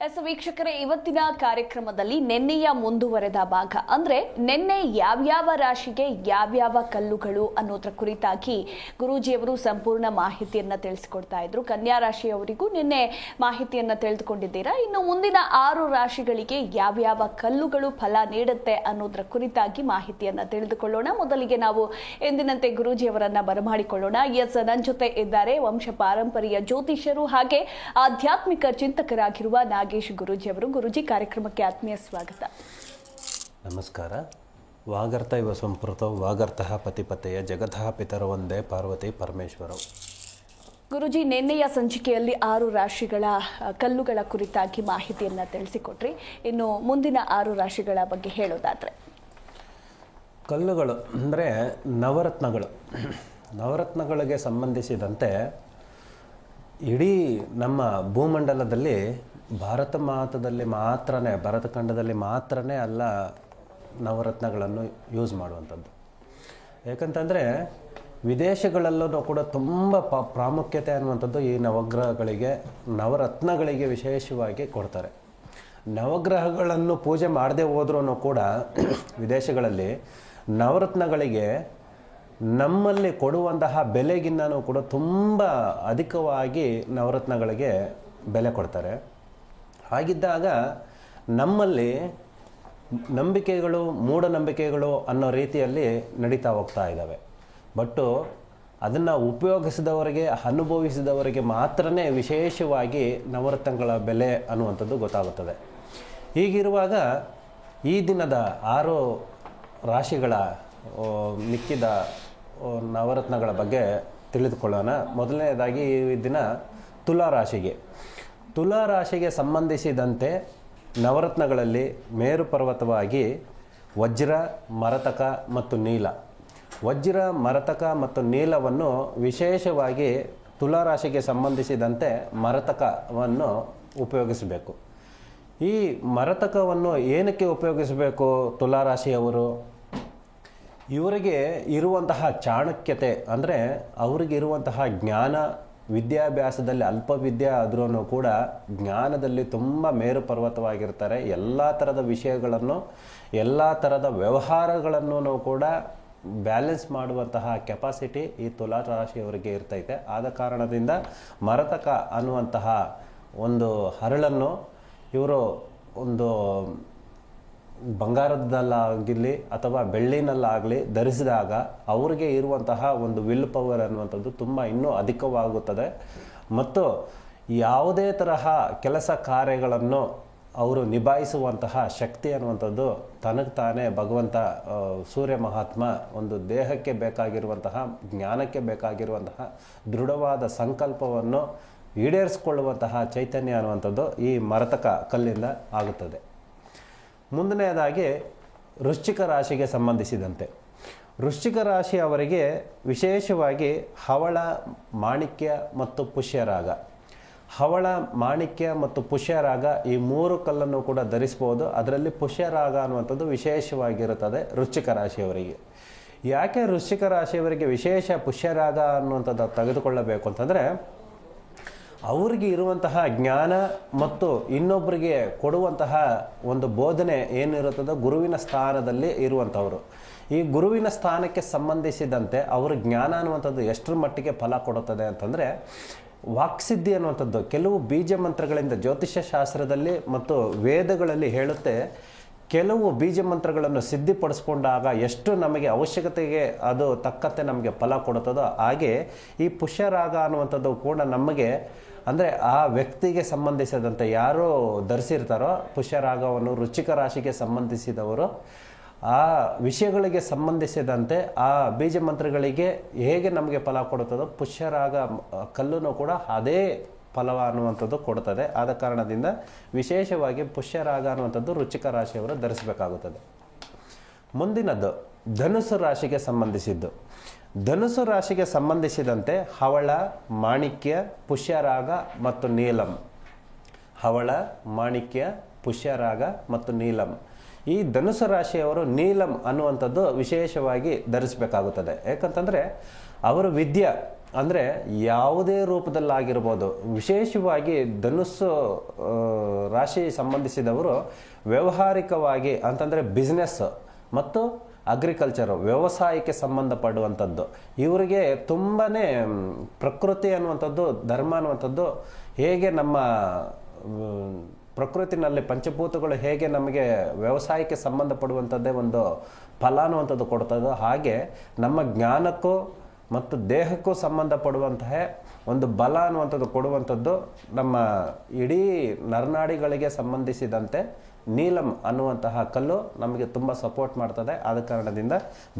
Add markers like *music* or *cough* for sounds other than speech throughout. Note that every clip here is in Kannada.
ಎಸ್, ವೀಕ್ಷಕರೇ, ಇವತ್ತಿನ ಕಾರ್ಯಕ್ರಮದಲ್ಲಿ ನಿನ್ನೆಯ ಮುಂದುವರೆದ ಭಾಗ. ಅಂದ್ರೆ ನಿನ್ನೆ ಯಾವ್ಯಾವ ರಾಶಿಗೆ ಯಾವ್ಯಾವ ಕಲ್ಲುಗಳು ಅನ್ನೋದ್ರ ಕುರಿತಾಗಿ ಗುರೂಜಿಯವರು ಸಂಪೂರ್ಣ ಮಾಹಿತಿಯನ್ನ ತಿಳಿಸ್ಕೊಡ್ತಾ ಇದ್ರು. ಕನ್ಯಾ ರಾಶಿಯವರಿಗೂ ನಿನ್ನೆ ಮಾಹಿತಿಯನ್ನ ತಿಳಿದುಕೊಂಡಿದ್ದೀರಾ? ಇನ್ನು ಮುಂದಿನ ಆರು ರಾಶಿಗಳಿಗೆ ಯಾವ್ಯಾವ ಕಲ್ಲುಗಳು ಫಲ ನೀಡುತ್ತೆ ಅನ್ನೋದ್ರ ಕುರಿತಾಗಿ ಮಾಹಿತಿಯನ್ನ ತಿಳಿದುಕೊಳ್ಳೋಣ. ಮೊದಲಿಗೆ ನಾವು ಎಂದಿನಂತೆ ಗುರೂಜಿಯವರನ್ನ ಬರಮಾಡಿಕೊಳ್ಳೋಣ. ಎಸ್ ನನ್ನ ಜೊತೆ ಇದ್ದಾರೆ ವಂಶ ಪಾರಂಪರ್ಯ ಜ್ಯೋತಿಷ್ಯರು ಹಾಗೆ ಆಧ್ಯಾತ್ಮಿಕ ಚಿಂತಕರಾಗಿರುವ ನಾಗೇಶ್ ಗುರೂಜಿ ಅವರು ಗುರುಜಿ ಕಾರ್ಯಕ್ರಮಕ್ಕೆ ಆತ್ಮೀಯ ಸ್ವಾಗತ. ನಮಸ್ಕಾರ. ವಾಗರ್ತ ಇವ ಸಂಪೃತ ವಾಗರ್ತಃ ಪತಿಪತೆಯ ಜಗತಃ ಪಿತರ ಒಂದೇ ಪಾರ್ವತಿ ಪರಮೇಶ್ವರವು ಗುರುಜಿ ನಿನ್ನೆಯ ಸಂಚಿಕೆಯಲ್ಲಿ ಆರು ರಾಶಿಗಳ ಕಲ್ಲುಗಳ ಕುರಿತಾಗಿ ಮಾಹಿತಿಯನ್ನು ತಿಳಿಸಿಕೊಟ್ರಿ. ಇನ್ನು ಮುಂದಿನ ಆರು ರಾಶಿಗಳ ಬಗ್ಗೆ ಹೇಳೋದಾದರೆ. ಕಲ್ಲುಗಳು ಅಂದರೆ ನವರತ್ನಗಳು. ನವರತ್ನಗಳಿಗೆ ಸಂಬಂಧಿಸಿದಂತೆ ಇಡೀ ನಮ್ಮ ಭೂಮಂಡಲದಲ್ಲಿ ಭಾರತ ಮಾತದಲ್ಲಿ ಮಾತ್ರನೇ, ಭಾರತ ಖಂಡದಲ್ಲಿ ಮಾತ್ರನೇ ಅಲ್ಲ ನವರತ್ನಗಳನ್ನು ಯೂಸ್ ಮಾಡುವಂಥದ್ದು. ಯಾಕಂತಂದರೆ ವಿದೇಶಗಳಲ್ಲೂ ಕೂಡ ತುಂಬ ಪ, ಪ್ರಾಮುಖ್ಯತೆ ಅನ್ನುವಂಥದ್ದು ಈ ನವಗ್ರಹಗಳಿಗೆ, ನವರತ್ನಗಳಿಗೆ ವಿಶೇಷವಾಗಿ ಕೊಡ್ತಾರೆ. ನವಗ್ರಹಗಳನ್ನು ಪೂಜೆ ಮಾಡದೇ ಹೋದ್ರೂ ಕೂಡ *clears throat* ವಿದೇಶಗಳಲ್ಲಿ ನವರತ್ನಗಳಿಗೆ ನಮ್ಮಲ್ಲಿ ಕೊಡುವಂತಹ ಬೆಲೆಗಿನ್ನೂ ಕೂಡ ತುಂಬ ಅಧಿಕವಾಗಿ ನವರತ್ನಗಳಿಗೆ ಬೆಲೆ ಕೊಡ್ತಾರೆ. ಹಾಗಿದ್ದಾಗ ನಮ್ಮಲ್ಲಿ ನಂಬಿಕೆಗಳು, ಮೂಢನಂಬಿಕೆಗಳು ಅನ್ನೋ ರೀತಿಯಲ್ಲಿ ನಡೀತಾ ಹೋಗ್ತಾ ಇದ್ದಾವೆ. ಬಟ್ಟು ಅದನ್ನು ಉಪಯೋಗಿಸಿದವರಿಗೆ, ಅನುಭವಿಸಿದವರಿಗೆ ಮಾತ್ರನೇ ವಿಶೇಷವಾಗಿ ನವರತ್ನಗಳ ಬೆಲೆ ಅನ್ನುವಂಥದ್ದು ಗೊತ್ತಾಗುತ್ತದೆ. ಹೀಗಿರುವಾಗ ಈ ದಿನದ ಆರು ರಾಶಿಗಳ ಮಿಕ್ಕಿದ ನವರತ್ನಗಳ ಬಗ್ಗೆ ತಿಳಿದುಕೊಳ್ಳೋಣ. ಮೊದಲನೇದಾಗಿ ಈ ದಿನ ತುಲಾ ರಾಶಿಗೆ. ತುಲಾ ರಾಶಿಗೆ ಸಂಬಂಧಿಸಿದಂತೆ ನವರತ್ನಗಳಲ್ಲಿ ಮೇರು ಪರ್ವತವಾಗಿ ವಜ್ರ, ಮರತಕ ಮತ್ತು ನೀಲ. ವಜ್ರ, ಮರತಕ ಮತ್ತು ನೀಲವನ್ನು ವಿಶೇಷವಾಗಿ ತುಲಾ ರಾಶಿಗೆ ಸಂಬಂಧಿಸಿದಂತೆ ಮರತಕವನ್ನು ಉಪಯೋಗಿಸಬೇಕು. ಈ ಮರತಕವನ್ನು ಏನಕ್ಕೆ ಉಪಯೋಗಿಸಬೇಕು ತುಲಾ ರಾಶಿಯವರು? ಇವರಿಗೆ ಇರುವಂತಹ ಚಾಣಕ್ಯತೆ ಅಂದರೆ ಅವರಿಗೆ ಇರುವಂತಹ ಜ್ಞಾನ ವಿದ್ಯಾಭ್ಯಾಸದಲ್ಲಿ ಅಲ್ಪ ವಿದ್ಯೆ ಆದ್ರೂ ಕೂಡ ಜ್ಞಾನದಲ್ಲಿ ತುಂಬ ಮೇರು ಪರ್ವತವಾಗಿರ್ತಾರೆ ಎಲ್ಲ ಥರದ ವಿಷಯಗಳನ್ನು, ಎಲ್ಲ ಥರದ ವ್ಯವಹಾರಗಳನ್ನು ಕೂಡ ಬ್ಯಾಲೆನ್ಸ್ ಮಾಡುವಂತಹ ಕೆಪಾಸಿಟಿ ಈ ತುಲಾ ರಾಶಿಯವರಿಗೆ ಇರ್ತೈತೆ. ಆದ ಕಾರಣದಿಂದ ಮರತಕ ಅನ್ನುವಂತಹ ಒಂದು ಹರಳನ್ನು ಇವರು ಒಂದು ಬಂಗಾರದಲ್ಲಾಗಿರಲಿ ಅಥವಾ ಬೆಳ್ಳಿನಲ್ಲಾಗಲಿ ಧರಿಸಿದಾಗ ಅವರಿಗೆ ಇರುವಂತಹ ಒಂದು ವಿಲ್ ಪವರ್ ಅನ್ನುವಂಥದ್ದು ತುಂಬ ಇನ್ನೂ ಅಧಿಕವಾಗುತ್ತದೆ. ಮತ್ತು ಯಾವುದೇ ತರಹ ಕೆಲಸ ಕಾರ್ಯಗಳನ್ನು ಅವರು ನಿಭಾಯಿಸುವಂತಹ ಶಕ್ತಿ ಅನ್ನುವಂಥದ್ದು ತನಗೆ ತಾನೇ ಭಗವಂತ ಸೂರ್ಯ ಮಹಾತ್ಮ ಒಂದು ದೇಹಕ್ಕೆ ಬೇಕಾಗಿರುವಂತಹ, ಜ್ಞಾನಕ್ಕೆ ಬೇಕಾಗಿರುವಂತಹ ದೃಢವಾದ ಸಂಕಲ್ಪವನ್ನು ಈಡೇರಿಸಿಕೊಳ್ಳುವಂತಹ ಚೈತನ್ಯ ಅನ್ನುವಂಥದ್ದು ಈ ಮರತಕ ಕಲ್ಲಿಂದ ಆಗುತ್ತದೆ. ಮುಂದನೆಯದಾಗಿ ವೃಶ್ಚಿಕ ರಾಶಿಗೆ ಸಂಬಂಧಿಸಿದಂತೆ. ವೃಶ್ಚಿಕ ರಾಶಿ ಅವರಿಗೆ ವಿಶೇಷವಾಗಿ ಹವಳ, ಮಾಣಿಕ್ಯ ಮತ್ತು ಪುಷ್ಯರಾಗ ಹವಳ, ಮಾಣಿಕ್ಯ ಮತ್ತು ಪುಷ್ಯರಾಗ ಈ ಮೂರು ಕಲ್ಲನ್ನು ಕೂಡ ಧರಿಸ್ಬೋದು ಅದರಲ್ಲಿ ಪುಷ್ಯರಾಗ ಅನ್ನುವಂಥದ್ದು ವಿಶೇಷವಾಗಿರುತ್ತದೆ ವೃಶ್ಚಿಕ ರಾಶಿಯವರಿಗೆ. ಯಾಕೆ ವೃಶ್ಚಿಕ ರಾಶಿಯವರಿಗೆ ವಿಶೇಷ ಪುಷ್ಯರಾಗ ಅನ್ನುವಂಥದ್ದು ತೆಗೆದುಕೊಳ್ಳಬೇಕು ಅಂತಂದರೆ ಅವರಿಗೆ ಇರುವಂತಹ ಜ್ಞಾನ ಮತ್ತು ಇನ್ನೊಬ್ಬರಿಗೆ ಕೊಡುವಂತಹ ಒಂದು ಬೋಧನೆ ಏನಿರುತ್ತದೋ ಗುರುವಿನ ಸ್ಥಾನದಲ್ಲಿ ಇರುವಂಥವರು. ಈ ಗುರುವಿನ ಸ್ಥಾನಕ್ಕೆ ಸಂಬಂಧಿಸಿದಂತೆ ಅವರ ಜ್ಞಾನ ಅನ್ನುವಂಥದ್ದು ಎಷ್ಟರ ಮಟ್ಟಿಗೆ ಫಲ ಕೊಡುತ್ತದೆ ಅಂತಂದರೆ ವಾಕ್ಸಿದ್ಧಿ ಅನ್ನುವಂಥದ್ದು ಕೆಲವು ಬೀಜ ಮಂತ್ರಗಳಿಂದ ಜ್ಯೋತಿಷ್ಯ ಶಾಸ್ತ್ರದಲ್ಲಿ ಮತ್ತು ವೇದಗಳಲ್ಲಿ ಹೇಳುತ್ತೆ, ಕೆಲವು ಬೀಜ ಮಂತ್ರಗಳನ್ನು ಸಿದ್ಧಿಪಡಿಸ್ಕೊಂಡಾಗ ಎಷ್ಟು ನಮಗೆ ಅವಶ್ಯಕತೆಗೆ ಅದು ತಕ್ಕಂತೆ ನಮಗೆ ಫಲ ಕೊಡುತ್ತದೋ ಹಾಗೆ ಈ ಪುಷ್ಯರಾಗ ಅನ್ನುವಂಥದ್ದು ಕೂಡ ನಮಗೆ ಅಂದರೆ ಆ ವ್ಯಕ್ತಿಗೆ ಸಂಬಂಧಿಸಿದಂತೆ ಯಾರು ಧರಿಸಿರ್ತಾರೋ ಪುಷ್ಯರಾಗವನ್ನು ರುಚಿಕ ರಾಶಿಗೆ ಸಂಬಂಧಿಸಿದವರು, ಆ ವಿಷಯಗಳಿಗೆ ಸಂಬಂಧಿಸಿದಂತೆ ಆ ಬೀಜ ಮಂತ್ರಗಳಿಗೆ ಹೇಗೆ ನಮಗೆ ಫಲ ಕೊಡುತ್ತದೋ, ಪುಷ್ಯರಾಗ ಕಲ್ಲೂ ಕೂಡ ಅದೇ ಫಲವ ಅನ್ನುವಂಥದ್ದು ಕೊಡ್ತದೆ ಆದ ಕಾರಣದಿಂದ ವಿಶೇಷವಾಗಿ ಪುಷ್ಯರಾಗ ಅನ್ನುವಂಥದ್ದು ರುಚಿಕ ರಾಶಿಯವರು ಧರಿಸಬೇಕಾಗುತ್ತದೆ. ಮುಂದಿನದ್ದು ಧನುಸು ರಾಶಿಗೆ ಸಂಬಂಧಿಸಿದ್ದು. ಧನುಸು ರಾಶಿಗೆ ಸಂಬಂಧಿಸಿದಂತೆ ಹವಳ, ಮಾಣಿಕ್ಯ, ಪುಷ್ಯರಾಗ ಮತ್ತು ನೀಲಂ. ಹವಳ, ಮಾಣಿಕ್ಯ, ಪುಷ್ಯರಾಗ ಮತ್ತು ನೀಲಂ. ಈ ಧನುಸು ರಾಶಿಯವರು ನೀಲಂ ಅನ್ನುವಂಥದ್ದು ವಿಶೇಷವಾಗಿ ಧರಿಸಬೇಕಾಗುತ್ತದೆ. ಯಾಕಂತಂದರೆ, ಅವರ ವಿದ್ಯೆ ಅಂದರೆ ಯಾವುದೇ ರೂಪದಲ್ಲಾಗಿರ್ಬೋದು. ವಿಶೇಷವಾಗಿ ಧನುಸ್ಸು ರಾಶಿ ಸಂಬಂಧಿಸಿದವರು ವ್ಯಾವಹಾರಿಕವಾಗಿ ಅಂತಂದರೆ ಬಿಸ್ನೆಸ್ ಮತ್ತು ಅಗ್ರಿಕಲ್ಚರು ವ್ಯವಸಾಯಕ್ಕೆ ಸಂಬಂಧಪಡುವಂಥದ್ದು. ಇವರಿಗೆ ತುಂಬಾ ಪ್ರಕೃತಿ ಅನ್ನುವಂಥದ್ದು, ಧರ್ಮ ಅನ್ನುವಂಥದ್ದು ಹೇಗೆ ನಮ್ಮ ಪ್ರಕೃತಿನಲ್ಲಿ ಪಂಚಭೂತಗಳು ಹೇಗೆ ನಮಗೆ ವ್ಯವಸಾಯಕ್ಕೆ ಸಂಬಂಧಪಡುವಂಥದ್ದೇ ಒಂದು ಫಲ ಅನ್ನುವಂಥದ್ದು ಕೊಡ್ತದೋ ಹಾಗೆ ನಮ್ಮ ಜ್ಞಾನಕ್ಕೂ ಮತ್ತು ದೇಹಕ್ಕೂ ಸಂಬಂಧಪಡುವಂತಹ ಒಂದು ಬಲ ಅನ್ನುವಂಥದ್ದು ಕೊಡುವಂಥದ್ದು ನಮ್ಮ ಇಡೀ ನರನಾಡಿಗಳಿಗೆ ಸಂಬಂಧಿಸಿದಂತೆ ನೀಲಂ ಅನ್ನುವಂತಹ ಕಲ್ಲು ನಮಗೆ ತುಂಬ ಸಪೋರ್ಟ್ ಮಾಡ್ತದೆ. ಆದ ಕಾರಣದಿಂದ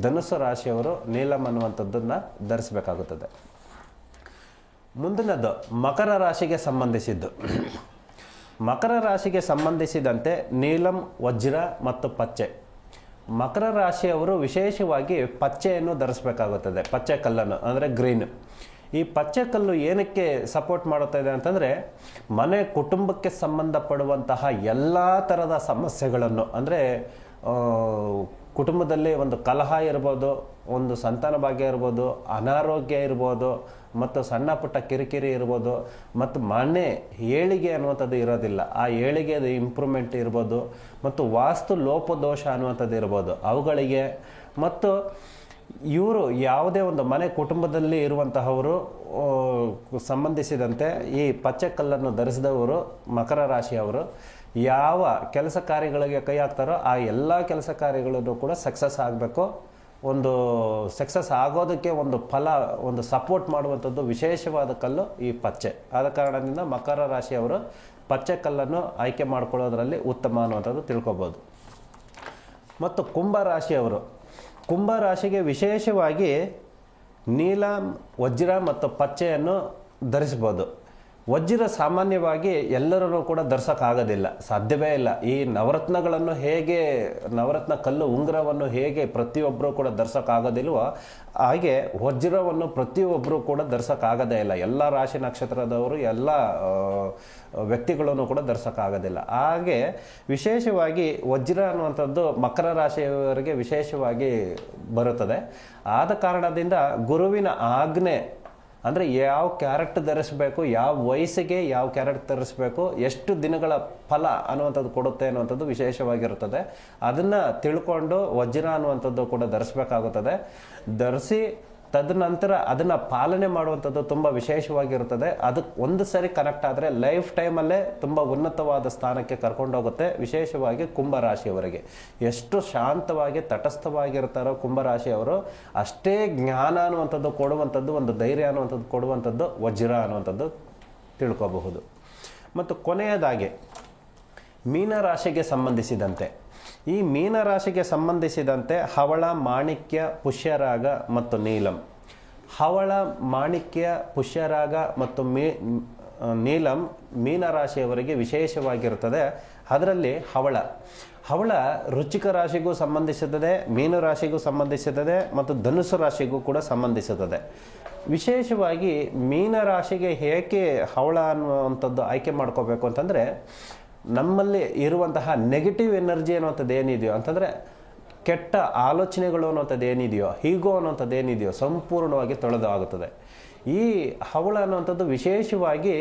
ಧನುಸ್ಸು ರಾಶಿಯವರು ನೀಲಂ ಅನ್ನುವಂಥದ್ದನ್ನು ಧರಿಸಬೇಕಾಗುತ್ತದೆ. ಮುಂದಿನದ್ದು ಮಕರ ರಾಶಿಗೆ ಸಂಬಂಧಿಸಿದ್ದು. ಮಕರ ರಾಶಿಗೆ ಸಂಬಂಧಿಸಿದಂತೆ ನೀಲಂ, ವಜ್ರ ಮತ್ತು ಪಚ್ಚೆ. ಮಕರ ರಾಶಿಯವರು ವಿಶೇಷವಾಗಿ ಪಚ್ಚೆಯನ್ನು ಧರಿಸಬೇಕಾಗುತ್ತದೆ. ಪಚ್ಚೆ ಕಲ್ಲನ್ನು, ಅಂದರೆ ಗ್ರೀನ್. ಈ ಪಚ್ಚೆ ಕಲ್ಲು ಏನಕ್ಕೆ ಸಪೋರ್ಟ್ ಮಾಡುತ್ತಾ ಮಾಡುತ್ತದೆ ಅಂತಂದರೆ, ಮನೆ ಕುಟುಂಬಕ್ಕೆ ಸಂಬಂಧಪಡುವಂತಹ ಎಲ್ಲ ಥರದ ಸಮಸ್ಯೆಗಳನ್ನು. ಅಂದರೆ ಕುಟುಂಬದಲ್ಲಿ ಒಂದು ಕಲಹ ಇರ್ಬೋದು, ಒಂದು ಸಂತಾನ ಭಾಗ್ಯ ಇರ್ಬೋದು, ಅನಾರೋಗ್ಯ ಇರ್ಬೋದು, ಮತ್ತು ಸಣ್ಣ ಪುಟ್ಟ ಕಿರಿಕಿರಿ ಇರ್ಬೋದು, ಮತ್ತು ಮನೆ ಏಳಿಗೆ ಅನ್ನುವಂಥದ್ದು ಇರೋದಿಲ್ಲ. ಆ ಏಳಿಗೆದು ಇಂಪ್ರೂವ್ಮೆಂಟ್ ಇರ್ಬೋದು, ಮತ್ತು ವಾಸ್ತು ಲೋಪದೋಷ ಅನ್ನುವಂಥದ್ದು ಇರ್ಬೋದು. ಅವುಗಳಿಗೆ, ಮತ್ತು ಇವರು ಯಾವುದೇ ಒಂದು ಮನೆ ಕುಟುಂಬದಲ್ಲಿ ಇರುವಂತಹವರು ಸಂಬಂಧಿಸಿದಂತೆ ಈ ಪಚ್ಚೆ ಕಲ್ಲನ್ನು ಧರಿಸಿದವರು, ಮಕರ ರಾಶಿಯವರು, ಯಾವ ಕೆಲಸ ಕಾರ್ಯಗಳಿಗೆ ಕೈ ಹಾಕ್ತಾರೋ ಆ ಎಲ್ಲ ಕೆಲಸ ಕಾರ್ಯಗಳನ್ನು ಕೂಡ ಸಕ್ಸಸ್ ಆಗಬೇಕು. ಒಂದು ಸಕ್ಸಸ್ ಆಗೋದಕ್ಕೆ ಒಂದು ಫಲ, ಒಂದು ಸಪೋರ್ಟ್ ಮಾಡುವಂಥದ್ದು ವಿಶೇಷವಾದ ಕಲ್ಲು ಈ ಪಚ್ಚೆ. ಆದ ಕಾರಣದಿಂದ ಮಕರ ರಾಶಿಯವರು ಪಚ್ಚೆ ಕಲ್ಲನ್ನು ಆಯ್ಕೆ ಮಾಡಿಕೊಳ್ಳೋದ್ರಲ್ಲಿ ಉತ್ತಮ ಅನ್ನುವಂಥದ್ದು ತಿಳ್ಕೊಬೋದು. ಮತ್ತು ಕುಂಭ ರಾಶಿಯವರು ಕುಂಭ ರಾಶಿಗೆ ವಿಶೇಷವಾಗಿ ನೀಲ ವಜ್ರ ಮತ್ತು ಪಚ್ಚೆಯನ್ನು ಧರಿಸ್ಬೋದು ವಜ್ರ ಸಾಮಾನ್ಯವಾಗಿ ಎಲ್ಲರನ್ನು ಕೂಡ ಧರಿಸೋಕ್ಕಾಗೋದಿಲ್ಲ ಸಾಧ್ಯವೇ ಇಲ್ಲ. ಈ ನವರತ್ನಗಳನ್ನು ಹೇಗೆ, ನವರತ್ನ ಕಲ್ಲು ಉಂಗುರವನ್ನು ಹೇಗೆ ಪ್ರತಿಯೊಬ್ಬರೂ ಕೂಡ ಧರಿಸೋಕ್ಕಾಗೋದಿಲ್ವೋ ಹಾಗೆ ವಜ್ರವನ್ನು ಪ್ರತಿಯೊಬ್ಬರೂ ಕೂಡ ಧರಿಸೋಕ್ಕಾಗೋದೇ ಇಲ್ಲ. ಎಲ್ಲ ರಾಶಿ ನಕ್ಷತ್ರದವರು, ಎಲ್ಲ ವ್ಯಕ್ತಿಗಳನ್ನು ಕೂಡ ಧರಿಸೋಕ್ಕಾಗೋದಿಲ್ಲ ಹಾಗೆ ವಿಶೇಷವಾಗಿ ವಜ್ರ ಅನ್ನುವಂಥದ್ದು ಮಕರ ರಾಶಿಯವರಿಗೆ ವಿಶೇಷವಾಗಿ ಬರುತ್ತದೆ. ಆದ ಕಾರಣದಿಂದ ಗುರುವಿನ ಆಜ್ಞೆ ಅಂದರೆ ಯಾವ ಕ್ಯಾರೆಟ್ ಧರಿಸಬೇಕು, ಯಾವ ವಯಸ್ಸಿಗೆ ಯಾವ ಕ್ಯಾರೆಟ್ ಧರಿಸಬೇಕು, ಎಷ್ಟು ದಿನಗಳ ಫಲ ಅನ್ನುವಂಥದ್ದು ಕೊಡುತ್ತೆ ಅನ್ನುವಂಥದ್ದು ವಿಶೇಷವಾಗಿರುತ್ತದೆ. ಅದನ್ನು ತಿಳ್ಕೊಂಡು ವಜ್ರ ಅನ್ನುವಂಥದ್ದು ಕೂಡ ಧರಿಸಬೇಕಾಗುತ್ತದೆ. ಧರಿಸಿ ತದನಂತರ ಅದನ್ನು ಪಾಲನೆ ಮಾಡುವಂಥದ್ದು ತುಂಬ ವಿಶೇಷವಾಗಿರುತ್ತದೆ. ಅದಕ್ಕೆ ಒಂದು ಸರಿ ಕನೆಕ್ಟ್ ಆದರೆ ಲೈಫ್ ಟೈಮಲ್ಲೇ ತುಂಬ ಉನ್ನತವಾದ ಸ್ಥಾನಕ್ಕೆ ಕರ್ಕೊಂಡೋಗುತ್ತೆ ವಿಶೇಷವಾಗಿ ಕುಂಭರಾಶಿಯವರಿಗೆ. ಎಷ್ಟು ಶಾಂತವಾಗಿ, ತಟಸ್ಥವಾಗಿರ್ತಾರೋ ಕುಂಭರಾಶಿಯವರು, ಅಷ್ಟೇ ಜ್ಞಾನ ಅನ್ನುವಂಥದ್ದು ಕೊಡುವಂಥದ್ದು, ಒಂದು ಧೈರ್ಯ ಅನ್ನುವಂಥದ್ದು ಕೊಡುವಂಥದ್ದು, ವಜ್ರ ಅನ್ನುವಂಥದ್ದು ತಿಳ್ಕೋಬಹುದು. ಮತ್ತು ಕೊನೆಯದಾಗಿ, ಮೀನರಾಶಿಗೆ ಸಂಬಂಧಿಸಿದಂತೆ. ಈ ಮೀನರಾಶಿಗೆ ಸಂಬಂಧಿಸಿದಂತೆ ಹವಳ, ಮಾಣಿಕ್ಯ, ಪುಷ್ಯರಾಗ ಮತ್ತು ನೀಲಂ. ಹವಳ, ಮಾಣಿಕ್ಯ, ಪುಷ್ಯರಾಗ ಮತ್ತು ಮೀ ನೀಲಂ ನೀಲಂ ಮೀನರಾಶಿಯವರಿಗೆ ವಿಶೇಷವಾಗಿರುತ್ತದೆ. ಅದರಲ್ಲಿ ಹವಳ. ಹವಳ ರುಚಿಕ ರಾಶಿಗೂ ಸಂಬಂಧಿಸುತ್ತದೆ ಮೀನು ರಾಶಿಗೂ ಸಂಬಂಧಿಸುತ್ತದೆ ಮತ್ತು ಧನುಸು ರಾಶಿಗೂ ಕೂಡ ಸಂಬಂಧಿಸುತ್ತದೆ ವಿಶೇಷವಾಗಿ ಮೀನ ರಾಶಿಗೆ ಏಕೆ ಹವಳ ಅನ್ನುವಂಥದ್ದು ಆಯ್ಕೆ ಮಾಡ್ಕೋಬೇಕು ಅಂತಂದರೆ ನಮ್ಮಲ್ಲಿ ಇರುವಂತಹ ನೆಗೆಟಿವ್ ಎನರ್ಜಿ ಅನ್ನೋಂಥದ್ದು ಏನಿದೆಯೋ ಅಂತಂದರೆ ಕೆಟ್ಟ ಆಲೋಚನೆಗಳು ಅನ್ನೋಂಥದ್ದು ಏನಿದೆಯೋ, ಹೀಗೋ ಅನ್ನೋಂಥದ್ದು ಏನಿದೆಯೋ ಸಂಪೂರ್ಣವಾಗಿ ತೊಳೆದು ಆಗುತ್ತದೆ ಈ ಹವಳ ಅನ್ನುವಂಥದ್ದು ವಿಶೇಷವಾಗಿ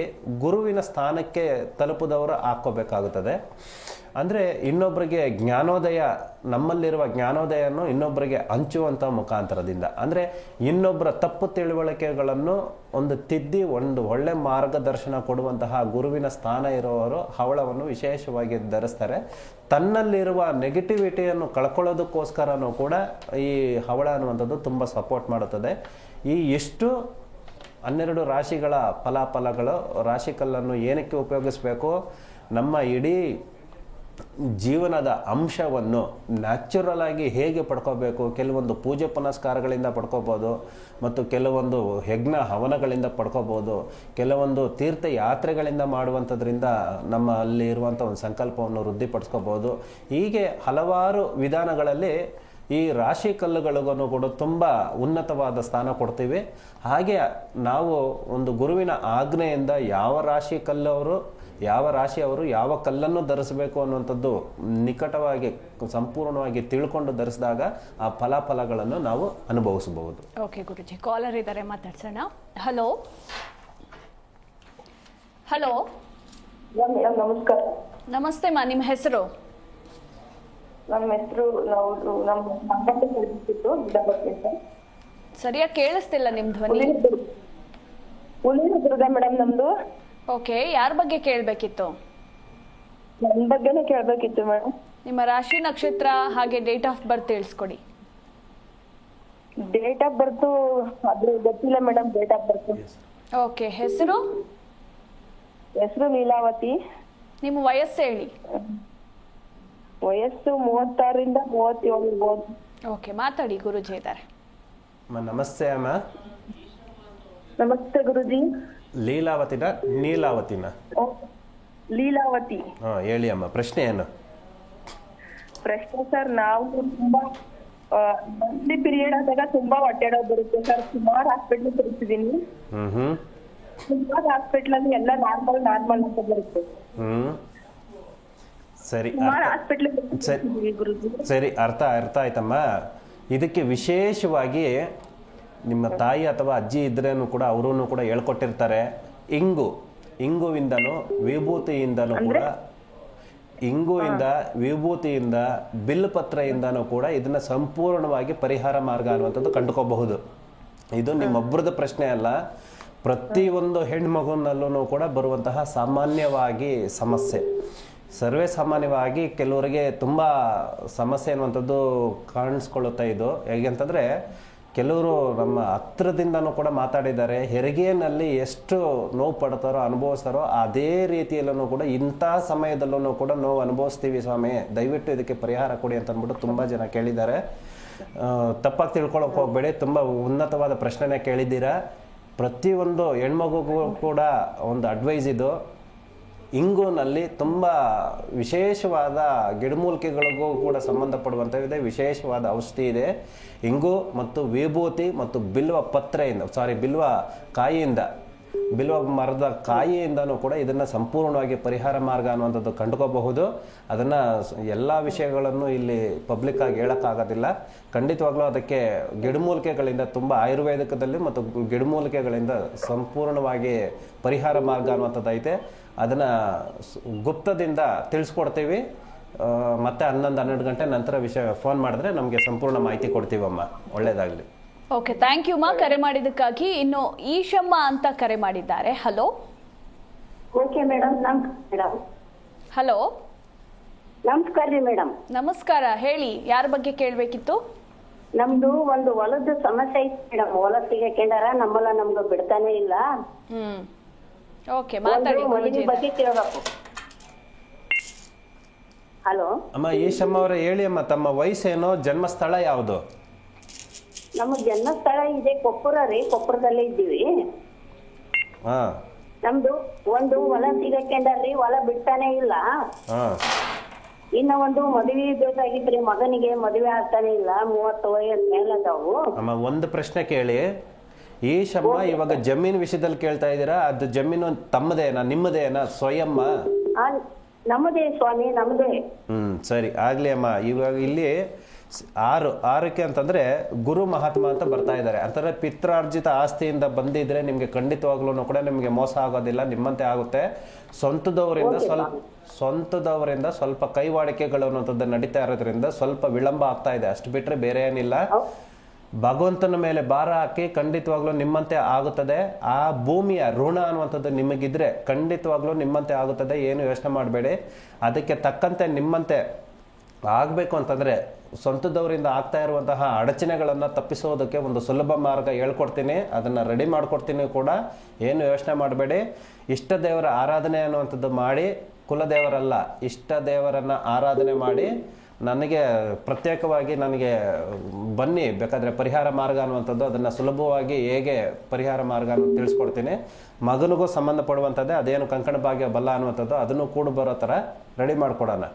ಗುರುವಿನ ಸ್ಥಾನಕ್ಕೆ ತಲುಪದವರು ಹಾಕ್ಕೋಬೇಕಾಗುತ್ತದೆ. ಅಂದರೆ ಇನ್ನೊಬ್ಬರಿಗೆ ಜ್ಞಾನೋದಯ, ನಮ್ಮಲ್ಲಿರುವ ಜ್ಞಾನೋದಯವನ್ನು ಇನ್ನೊಬ್ಬರಿಗೆ ಹಂಚುವಂಥ ಮುಖಾಂತರದಿಂದ. ಅಂದರೆ ಇನ್ನೊಬ್ಬರ ತಪ್ಪು ತಿಳುವಳಿಕೆಗಳನ್ನು ಒಂದು ತಿದ್ದಿ, ಒಂದು ಒಳ್ಳೆ ಮಾರ್ಗದರ್ಶನ ಕೊಡುವಂತಹ ಗುರುವಿನ ಸ್ಥಾನ ಇರುವವರು ಹವಳವನ್ನು ವಿಶೇಷವಾಗಿ ಧರಿಸ್ತಾರೆ. ತನ್ನಲ್ಲಿರುವ ನೆಗೆಟಿವಿಟಿಯನ್ನು ಕಳ್ಕೊಳ್ಳೋದಕ್ಕೋಸ್ಕರನೂ ಕೂಡ ಈ ಹವಳ ಅನ್ನುವಂಥದ್ದು ತುಂಬ ಸಪೋರ್ಟ್ ಮಾಡುತ್ತದೆ. ಈ ಎಷ್ಟು ಹನ್ನೆರಡು ರಾಶಿಗಳ ಫಲಾಫಲಗಳು, ರಾಶಿಕಲ್ಲನ್ನು ಏನಕ್ಕೆ ಉಪಯೋಗಿಸಬೇಕು? ನಮ್ಮ ಇಡೀ ಜೀವನದ ಅಂಶವನ್ನು ನ್ಯಾಚುರಲ್ ಆಗಿ ಹೇಗೆ ಪಡ್ಕೋಬೇಕು? ಕೆಲವೊಂದು ಪೂಜೆ ಪುನಸ್ಕಾರಗಳಿಂದ ಪಡ್ಕೋಬೋದು, ಮತ್ತು ಕೆಲವೊಂದು ಯಜ್ಞ ಹವನಗಳಿಂದ ಪಡ್ಕೋಬೋದು, ಕೆಲವೊಂದು ತೀರ್ಥ ಯಾತ್ರೆಗಳಿಂದ ಮಾಡುವಂಥದ್ರಿಂದ ನಮ್ಮ ಅಲ್ಲಿ ಇರುವಂಥ ಒಂದು ಸಂಕಲ್ಪವನ್ನು ವೃದ್ಧಿಪಡಿಸ್ಕೋಬೋದು. ಹೀಗೆ ಹಲವಾರು ವಿಧಾನಗಳಲ್ಲಿ ಈ ರಾಶಿ ಕಲ್ಲುಗಳಿಗೂ ಕೂಡ ತುಂಬ ಉನ್ನತವಾದ ಸ್ಥಾನ ಕೊಡ್ತೀವಿ. ಹಾಗೆ ನಾವು ಒಂದು ಗುರುವಿನ ಆಜ್ಞೆಯಿಂದ ಯಾವ ರಾಶಿ ಕಲ್ಲು ಅವರು ಯಾವ ರಾಶಿಯವರು ಯಾವ ಕಲ್ಲನ್ನು ಧರಿಸಬೇಕು ಅನ್ನುವಂಥದ್ದು ನಿಕಟವಾಗಿ ಸಂಪೂರ್ಣವಾಗಿ ತಿಳ್ಕೊಂಡು ಧರಿಸಿದಾಗ ಆ ಫಲಾಫಲಗಳನ್ನು ನಾವು ಅನುಭವಿಸಬಹುದು. ಓಕೆ ಗುರುಜಿ. ಕಾಲರ್ ಇದ್ದಾರೆ ಮಾತಾಡ್ಸೋಣ. ಹಲೋ ಹಲೋ ನಮಸ್ಕಾರ. ನಮಸ್ತೆ ಮಾ ನಿಮ್ಮ ಹೆಸರು? ನಮ್ಮ ಹೆಸರು ನಾವು ನಮ್ಮ ಸರಿಯಾಗಿ ಕೇಳಿಸ್ತಿಲ್ಲ ನಿಮ್ಮ ಧ್ವನಿ. ಉಳಿದ ದುರ್ಗ ಮೇಡಮ್ ನಮ್ದು. ಓಕೆ ಯಾರ ಬಗ್ಗೆ ಕೇಳಬೇಕಿತ್ತು? ನನ್ನ ಬಗ್ಗೆನೇ ಕೇಳ್ಬೇಕಿತ್ತು ಮೇಡಮ್. ನಿಮ್ಮ ರಾಶಿ ನಕ್ಷತ್ರ ಹಾಗೆ ಡೇಟ್ ಆಫ್ ಬರ್ತ್ ತಿಳಿಸ್ಕೊಡಿ. ಡೇಟ್ ಆಫ್ ಬರ್ತು ಅದು ಗೊತ್ತಿಲ್ಲ madam date of birth. Okay ಹೆಸರು? ಹೆಸರು ಲೀಲಾವತಿ. ನಿಮ್ಮ ವಯಸ್ಸು ಹೇಳಿ. ವಯಸ್ಸು ಮೂವತ್ತಾರರಿಂದ ಮೂವತ್ತೇಳು ಇರ್ಬೋದು ಓಕೆ ಮಾತಾಡಿ ಗುರುಜಿ ಇದ್ದಾರೆ. ಅಮ್ಮ ನಮಸ್ತೆ ಅಮ್ಮ. ನಮಸ್ತೆ ಗುರುಜಿ. ಲೀಲಾವತಿನ ನೀಲಾವತಿನ? ಓ, ಲೀಲಾವತಿ. ಹಾ ಹೇಳಿ ಅಮ್ಮ ಪ್ರಶ್ನೆ ಏನು? ಪ್ರಶ್ನೆ ಸರ್ ನಾವು ತುಂಬಾ ಮಂತ್ಲಿ ಪೀರಿಯಡ್ ಆದಾಗ ತುಂಬಾ ಹೊಟ್ಟೆಡೋ ಬರುತ್ತೆ ಸರ್. ಸುಮಾರು ಹಾಸ್ಪಿಟ್ಲ್ ತೋರಿಸಿದೀನಿ ಹ್ಞೂ ಹ್ಞೂ ಸುಮಾರು ಹಾಸ್ಪಿಟ್ಲ್ ಅಲ್ಲಿ ಎಲ್ಲ ನಾರ್ಮಲ್ ನಾರ್ಮಲ್ ಅಂತ ಬರುತ್ತೆ. ಹ್ಞೂ ಸರಿ ಸರಿ ಅರ್ಥ ಅರ್ಥ ಆಯ್ತಮ್ಮ. ಇದಕ್ಕೆ ವಿಶೇಷವಾಗಿ ನಿಮ್ಮ ತಾಯಿ ಅಥವಾ ಅಜ್ಜಿ ಇದ್ರೇನು ಕೂಡ ಅವರೂ ಕೂಡ ಹೇಳ್ಕೊಟ್ಟಿರ್ತಾರೆ. ಇಂಗು ಇಂಗುವಿಂದನೂ ವಿಭೂತಿಯಿಂದನೂ ಕೂಡ ಇಂಗುವಿಂದ ವಿಭೂತಿಯಿಂದ ಬಿಲ್ ಪತ್ರೆಯಿಂದನೂ ಕೂಡ ಇದನ್ನ ಸಂಪೂರ್ಣವಾಗಿ ಪರಿಹಾರ ಮಾರ್ಗ ಅನ್ನುವಂಥದ್ದು ಕಂಡುಕೋಬಹುದು. ಇದು ನಿಮ್ಮೊಬ್ಬರದ ಪ್ರಶ್ನೆ ಅಲ್ಲ. ಪ್ರತಿಯೊಂದು ಹೆಣ್ಮಗುನಲ್ಲೂ ಕೂಡ ಬರುವಂತಹ ಸಾಮಾನ್ಯವಾಗಿ ಸಮಸ್ಯೆ. ಸರ್ವೇ ಸಾಮಾನ್ಯವಾಗಿ ಕೆಲವರಿಗೆ ತುಂಬ ಸಮಸ್ಯೆ ಅನ್ನುವಂಥದ್ದು ಕಾಣಿಸ್ಕೊಳ್ಳುತ್ತಾ ಇದು. ಹೇಗೆ ಅಂತಂದರೆ, ಕೆಲವರು ನಮ್ಮ ಹತ್ರದಿಂದನೂ ಕೂಡ ಮಾತಾಡಿದ್ದಾರೆ, ಹೆರಿಗೆಯಲ್ಲಿ ಎಷ್ಟು ನೋವು ಪಡ್ತಾರೋ, ಅನುಭವಿಸ್ತಾರೋ, ಅದೇ ರೀತಿಯಲ್ಲೂ ಕೂಡ ಇಂಥ ಸಮಯದಲ್ಲೂ ಕೂಡ ನೋವು ಅನುಭವಿಸ್ತೀವಿ ಸ್ವಾಮಿ. ದಯವಿಟ್ಟು ಇದಕ್ಕೆ ಪರಿಹಾರ ಕೊಡಿ ಅಂತ ಅಂದ್ಬಿಟ್ಟು ತುಂಬ ಜನ ಕೇಳಿದ್ದಾರೆ. ತಪ್ಪಾಗಿ ತಿಳ್ಕೊಳಕ್ಕೆ ಹೋಗಬೇಡಿ. ತುಂಬ ಉನ್ನತವಾದ ಪ್ರಶ್ನೆನೇ ಕೇಳಿದ್ದೀರಾ. ಪ್ರತಿಯೊಂದು ಹೆಣ್ಮಗುಗೂ ಕೂಡ ಒಂದು ಅಡ್ವೈಸ್ ಇದು. ಇಂಗುನಲ್ಲಿ ತುಂಬ ವಿಶೇಷವಾದ ಗಿಡಮೂಲಿಕೆಗಳಿಗೂ ಕೂಡ ಸಂಬಂಧಪಡುವಂಥವಿದೆ. ವಿಶೇಷವಾದ ಔಷಧಿ ಇದೆ. ಇಂಗು ಮತ್ತು ವಿಭೂತಿ ಮತ್ತು ಬಿಲ್ವ ಪತ್ರೆಯಿಂದ ಸಾರಿ ಬಿಲ್ವ ಕಾಯಿಯಿಂದ, ಬಿಲ್ವ ಮರದ ಕಾಯಿಯಿಂದನೂ ಕೂಡ ಇದನ್ನು ಸಂಪೂರ್ಣವಾಗಿ ಪರಿಹಾರ ಮಾರ್ಗ ಅನ್ನುವಂಥದ್ದು ಕಂಡುಕೋಬಹುದು. ಅದನ್ನು ಎಲ್ಲ ವಿಷಯಗಳನ್ನು ಇಲ್ಲಿ ಪಬ್ಲಿಕ್ಕಾಗಿ ಹೇಳೋಕ್ಕಾಗೋದಿಲ್ಲ. ಖಂಡಿತವಾಗ್ಲೂ ಅದಕ್ಕೆ ಗಿಡಮೂಲಿಕೆಗಳಿಂದ ತುಂಬ ಆಯುರ್ವೇದಿಕದಲ್ಲಿ ಮತ್ತು ಗಿಡಮೂಲಿಕೆಗಳಿಂದ ಸಂಪೂರ್ಣವಾಗಿ ಪರಿಹಾರ ಮಾರ್ಗ ಅನ್ನುವಂಥದ್ದು ಐತೆ ಅದನ್ನು ಗುಪ್ತದಿಂದ ತಿಳಿಸ್ಕೊಡ್ತೀವಿ. ಮತ್ತೆ ಹನ್ನೊಂದು ಹನ್ನೆರಡು ಗಂಟೆ ನಂತರ ವಿಷಯ ಫೋನ್ ಮಾಡಿದ್ರೆ ನಮಗೆ ಸಂಪೂರ್ಣ ಮಾಹಿತಿ ಕೊಡ್ತೀವಮ್ಮ. ಒಳ್ಳೇದಾಗಲಿ. ಓಕೆ ಥ್ಯಾಂಕ್ ಯು ಮಾ. ಕರೆ ಮಾಡಿದ್ದಕ್ಕಾಗಿ ಇನ್ನು ಈಶಮ್ಮ ಅಂತ ಕರೆ ಮಾಡಿದ್ದಾರೆ. ಹಲೋ? ಓಕೆ ಮೇಡಮ್ ನಮಸ್ಕಾರ. Madam hello? ನಮಸ್ಕಾರ ರೀ ಮೇಡಮ್. ನಮಸ್ಕಾರ ಹೇಳಿ ಯಾರ ಬಗ್ಗೆ ಕೇಳಬೇಕಿತ್ತು? ನಮ್ದು ಒಂದು ಹೊಲದ ಸಮಸ್ಯೆ ಐತಿ ಮೇಡಮ್. ಹೊಲ ಕೇಳಾರ ನಮ್ಮಲ್ಲ ನಮ್ದು ಬಿಡ್ತಾನೆ ಇಲ್ಲ. ಹ್ಮ್. ಓಕೆ ಮಾತಾಡಿ ಗುರೂಜಿ ಬಗ್ಗೆ ಕೇಳಬೇಕು. ಹಲೋ? ಅಮ್ಮ ಈಶಮ್ಮ ಅವರೇ ಹೇಳಿ ಅಮ್ಮ ತಮ್ಮ ವಯಸ್ಸೇನೋ ಜನ್ಮಸ್ಥಳ ಯಾವುದು? ನಮ್ಮ ಜನ್ಮಸ್ಥಳ ಇದೆ ಕೊಪ್ಪರ ರೀ ಕೊಪ್ಪರದಲ್ಲೇ ಇದ್ದೀವಿ. ಹಾ. ನಮ್ದು ಒಂದು ಹೊಲ ಸಿಗಕೊಂಡಾರ್ರಿ ಹೊಲ ಬಿಡ್ತಾನೆ ಇಲ್ಲ. ಹಾ. ಇನ್ನ ಒಂದು ಮದುವೆ ಬೇಕಾಗಿತ್ರಿ ಮಗನಿಗೆ ಮದುವೆ ಆಗ್ತಾನೆ ಇಲ್ಲ ಮೂವತ್ತು ವಯಸ್ಸು ಮೇಲದಾವು. ಅಮ್ಮ ಒಂದು ಪ್ರಶ್ನೆ ಕೇಳಿ. ಈಶಮ್ಮ ಇವಾಗ ಜಮೀನ್ ವಿಷಯದಲ್ಲಿ ಕೇಳ್ತಾ ಇದ್ದೀರಾ? ಅದು ಜಮೀನು ತಮ್ಮದೇನಾ ನಿಮ್ಮದೇನಾ ಸ್ವಯಮ್ಮ? ನಮ್ಮದೇ ಸ್ವಾಮಿ ನಮ್ಮದೇ. ಹ್ಮ್ ಸರಿ ಆಗ್ಲಿ ಅಮ್ಮ. ಇವಾಗ ಇಲ್ಲಿ ಆರು ಆರಕ್ಕೆ ಅಂತಂದ್ರೆ ಗುರು ಮಹಾತ್ಮ ಅಂತ ಬರ್ತಾ ಇದ್ದಾರೆ. ಅಂತಂದ್ರೆ ಪಿತ್ರಾರ್ಜಿತ ಆಸ್ತಿಯಿಂದ ಬಂದಿದ್ರೆ ನಿಮ್ಗೆ ಖಂಡಿತವಾಗ್ಲೂ ಕೂಡ ನಿಮ್ಗೆ ಮೋಸ ಆಗೋದಿಲ್ಲ ನಿಮ್ಮಂತೆ ಆಗುತ್ತೆ. ಸ್ವಂತದವರಿಂದ ಸ್ವಲ್ಪ ಸ್ವಂತದವರಿಂದ ಸ್ವಲ್ಪ ಕೈವಾಡಿಕೆಗಳು ಅನ್ನೋಂಥದ್ದು ನಡೀತಾ ಇರೋದ್ರಿಂದ ಸ್ವಲ್ಪ ವಿಳಂಬ ಆಗ್ತಾ ಇದೆ. ಅಷ್ಟು ಬಿಟ್ರೆ ಬೇರೆ ಏನಿಲ್ಲ. ಭಗವಂತನ ಮೇಲೆ ಭಾರ ಹಾಕಿ ಖಂಡಿತವಾಗ್ಲೂ ನಿಮ್ಮಂತೆ ಆಗುತ್ತದೆ. ಆ ಭೂಮಿಯ ಋಣ ಅನ್ನುವಂಥದ್ದು ನಿಮಗಿದ್ರೆ ಖಂಡಿತವಾಗ್ಲೂ ನಿಮ್ಮಂತೆ ಆಗುತ್ತದೆ. ಏನು ಯೋಚನೆ ಮಾಡಬೇಡಿ. ಅದಕ್ಕೆ ತಕ್ಕಂತೆ ನಿಮ್ಮಂತೆ ಆಗಬೇಕು ಅಂತಂದರೆ ಸ್ವಂತದವರಿಂದ ಆಗ್ತಾ ಇರುವಂತಹ ಅಡಚಣೆಗಳನ್ನು ತಪ್ಪಿಸೋದಕ್ಕೆ ಒಂದು ಸುಲಭ ಮಾರ್ಗ ಹೇಳ್ಕೊಡ್ತೀನಿ. ಅದನ್ನು ರೆಡಿ ಮಾಡಿಕೊಡ್ತೀನಿ ಕೂಡ. ಏನು ಯೋಚನೆ ಮಾಡಬೇಡಿ. ಇಷ್ಟ ದೇವರ ಆರಾಧನೆ ಅನ್ನುವಂಥದ್ದು ಮಾಡಿ. ಕುಲದೇವರಲ್ಲ ಇಷ್ಟ ದೇವರನ್ನು ಆರಾಧನೆ ಮಾಡಿ. ನನಗೆ ಪ್ರತ್ಯೇಕವಾಗಿ ನನಗೆ ಬನ್ನಿ ಬೇಕಾದರೆ ಪರಿಹಾರ ಮಾರ್ಗ ಅನ್ನುವಂಥದ್ದು ಅದನ್ನು ಸುಲಭವಾಗಿ ಹೇಗೆ ಪರಿಹಾರ ಮಾರ್ಗ ಅನ್ನು ತಿಳಿಸ್ಕೊಡ್ತೀನಿ. ಮಗನಿಗೂ ಸಂಬಂಧಪಡುವಂಥದ್ದೇ ಅದೇನು ಕಂಕಣ ಭಾಗ್ಯ ಬಲ್ಲ ಅನ್ನುವಂಥದ್ದು ಅದನ್ನು ಕೂಡ ಬರೋ ಥರ ರೆಡಿ ಮಾಡಿಕೊಡೋಣ.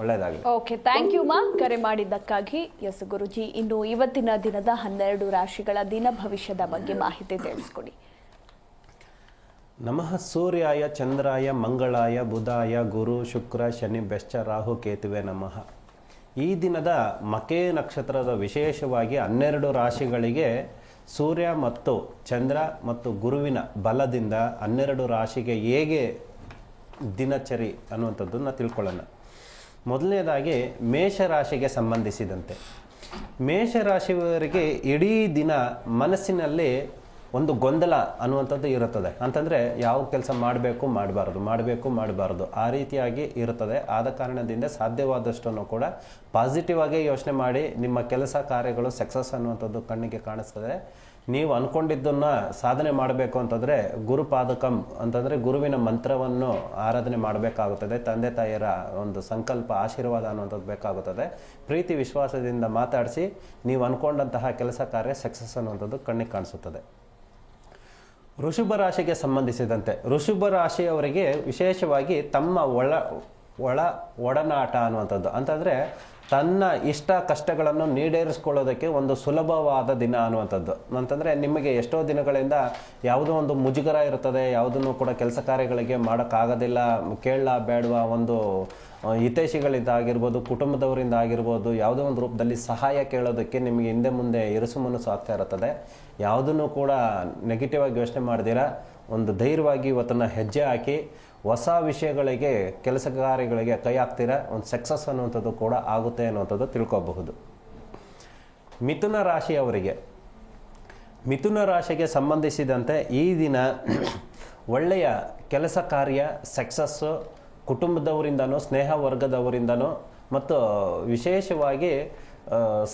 ಒಳ್ಳೆಯದಾಗಲಿ. ಓಕೆ ಥ್ಯಾಂಕ್ ಯು ಮಾ ಕರೆ ಮಾಡಿದ್ದಕ್ಕಾಗಿ ಎಸ್ ಗುರುಜಿ ಇನ್ನು ಇವತ್ತಿನ ದಿನದ ಹನ್ನೆರಡು ರಾಶಿಗಳ ದಿನ ಭವಿಷ್ಯದ ಬಗ್ಗೆ ಮಾಹಿತಿ ತಿಳಿಸ್ಕೊಡಿ. ನಮಃ ಸೂರ್ಯಾಯ ಚಂದ್ರಾಯ ಮಂಗಳಾಯ ಬುಧಾಯ ಗುರು ಶುಕ್ರ ಶನಿ ಬೆಶ್ಚ ರಾಹು ಕೇತುವೆ ನಮಃ. ಈ ದಿನದ ಮಕೆ ನಕ್ಷತ್ರದ ವಿಶೇಷವಾಗಿ ಹನ್ನೆರಡು ರಾಶಿಗಳಿಗೆ ಸೂರ್ಯ ಮತ್ತು ಚಂದ್ರ ಮತ್ತು ಗುರುವಿನ ಬಲದಿಂದ ಹನ್ನೆರಡು ರಾಶಿಗೆ ಹೇಗೆ ದಿನಚರಿ ಅನ್ನುವಂಥದ್ದನ್ನು ತಿಳ್ಕೊಳ್ಳೋಣ. ಮೊದಲನೇದಾಗಿ ಮೇಷರಾಶಿಗೆ ಸಂಬಂಧಿಸಿದಂತೆ. ಮೇಷರಾಶಿಯವರಿಗೆ ಇಡೀ ದಿನ ಮನಸ್ಸಿನಲ್ಲಿ ಒಂದು ಗೊಂದಲ ಅನ್ನುವಂಥದ್ದು ಇರುತ್ತದೆ. ಅಂತಂದರೆ ಯಾವ ಕೆಲಸ ಮಾಡಬೇಕು ಮಾಡಬಾರ್ದು ಮಾಡಬೇಕು ಮಾಡಬಾರ್ದು. ಆ ರೀತಿಯಾಗಿ ಇರುತ್ತದೆ. ಆದ ಕಾರಣದಿಂದ ಸಾಧ್ಯವಾದಷ್ಟನ್ನು ಕೂಡ ಪಾಸಿಟಿವ್ ಆಗಿ ಯೋಚನೆ ಮಾಡಿ ನಿಮ್ಮ ಕೆಲಸ ಕಾರ್ಯಗಳು ಸಕ್ಸಸ್ ಅನ್ನುವಂಥದ್ದು ಕಣ್ಣಿಗೆ ಕಾಣಿಸ್ತದೆ. ನೀವು ಅಂದ್ಕೊಂಡಿದ್ದನ್ನು ಸಾಧನೆ ಮಾಡಬೇಕು ಅಂತಂದರೆ ಗುರುಪಾದಕಂ ಅಂತಂದರೆ ಗುರುವಿನ ಮಂತ್ರವನ್ನು ಆರಾಧನೆ ಮಾಡಬೇಕಾಗುತ್ತದೆ. ತಂದೆ ತಾಯಿಯರ ಒಂದು ಸಂಕಲ್ಪ, ಆಶೀರ್ವಾದ ಅನ್ನುವಂಥದ್ದು ಬೇಕಾಗುತ್ತದೆ. ಪ್ರೀತಿ ವಿಶ್ವಾಸದಿಂದ ಮಾತಾಡಿಸಿ ನೀವು ಅಂದ್ಕೊಂಡಂತಹ ಕೆಲಸ ಕಾರ್ಯ ಸಕ್ಸಸ್ ಅನ್ನುವಂಥದ್ದು ಕಣ್ಣಿಗೆ ಕಾಣಿಸುತ್ತದೆ. ಋಷಭ ರಾಶಿಗೆ ಸಂಬಂಧಿಸಿದಂತೆ ಋಷಭ ರಾಶಿಯವರಿಗೆ ವಿಶೇಷವಾಗಿ ತಮ್ಮ ಒಳ ಒಳ ಒಡನಾಟ ಅನ್ನುವಂಥದ್ದು. ಅಂತಂದರೆ ತನ್ನ ಇಷ್ಟ ಕಷ್ಟಗಳನ್ನು ನೀಡೇರಿಸ್ಕೊಳ್ಳೋದಕ್ಕೆ ಒಂದು ಸುಲಭವಾದ ದಿನ ಅನ್ನುವಂಥದ್ದು. ಅಂತಂದರೆ ನಿಮಗೆ ಎಷ್ಟೋ ದಿನಗಳಿಂದ ಯಾವುದೋ ಒಂದು ಮುಜುಗರ ಇರ್ತದೆ ಯಾವುದನ್ನು ಕೂಡ ಕೆಲಸ ಕಾರ್ಯಗಳಿಗೆ ಮಾಡೋಕ್ಕಾಗೋದಿಲ್ಲ, ಕೇಳಲ ಬೇಡವಾ ಒಂದು ಹಿತೈಷಿಗಳಿಂದ ಆಗಿರ್ಬೋದು, ಕುಟುಂಬದವರಿಂದ ಆಗಿರ್ಬೋದು, ಯಾವುದೋ ಒಂದು ರೂಪದಲ್ಲಿ ಸಹಾಯ ಕೇಳೋದಕ್ಕೆ ನಿಮಗೆ ಹಿಂದೆ ಮುಂದೆ ಇರಿಸು ಮನಸ್ಸು ಆಗ್ತಾ ಇರುತ್ತದೆ. ಯಾವುದನ್ನು ಕೂಡ ನೆಗೆಟಿವ್ ಆಗಿ ಯೋಚನೆ ಮಾಡಿದಿರ, ಒಂದು ಧೈರ್ಯವಾಗಿ ಇವತ್ತನ್ನು ಹೆಜ್ಜೆ ಹಾಕಿ ಹೊಸ ವಿಷಯಗಳಿಗೆ, ಕೆಲಸ ಕೈ ಹಾಕ್ತೀರಾ? ಒಂದು ಸಕ್ಸಸ್ ಅನ್ನುವಂಥದ್ದು ಕೂಡ ಆಗುತ್ತೆ ಅನ್ನುವಂಥದ್ದು ತಿಳ್ಕೊಬಹುದು. ಮಿಥುನ ರಾಶಿಯವರಿಗೆ. ಮಿಥುನ ರಾಶಿಗೆ ಸಂಬಂಧಿಸಿದಂತೆ ಈ ದಿನ *clears throat* ಒಳ್ಳೆಯ ಕೆಲಸ ಕಾರ್ಯ ಸಕ್ಸಸ್ಸು ಕುಟುಂಬದವರಿಂದನೋ, ಸ್ನೇಹ ವರ್ಗದವರಿಂದನೋ, ಮತ್ತು ವಿಶೇಷವಾಗಿ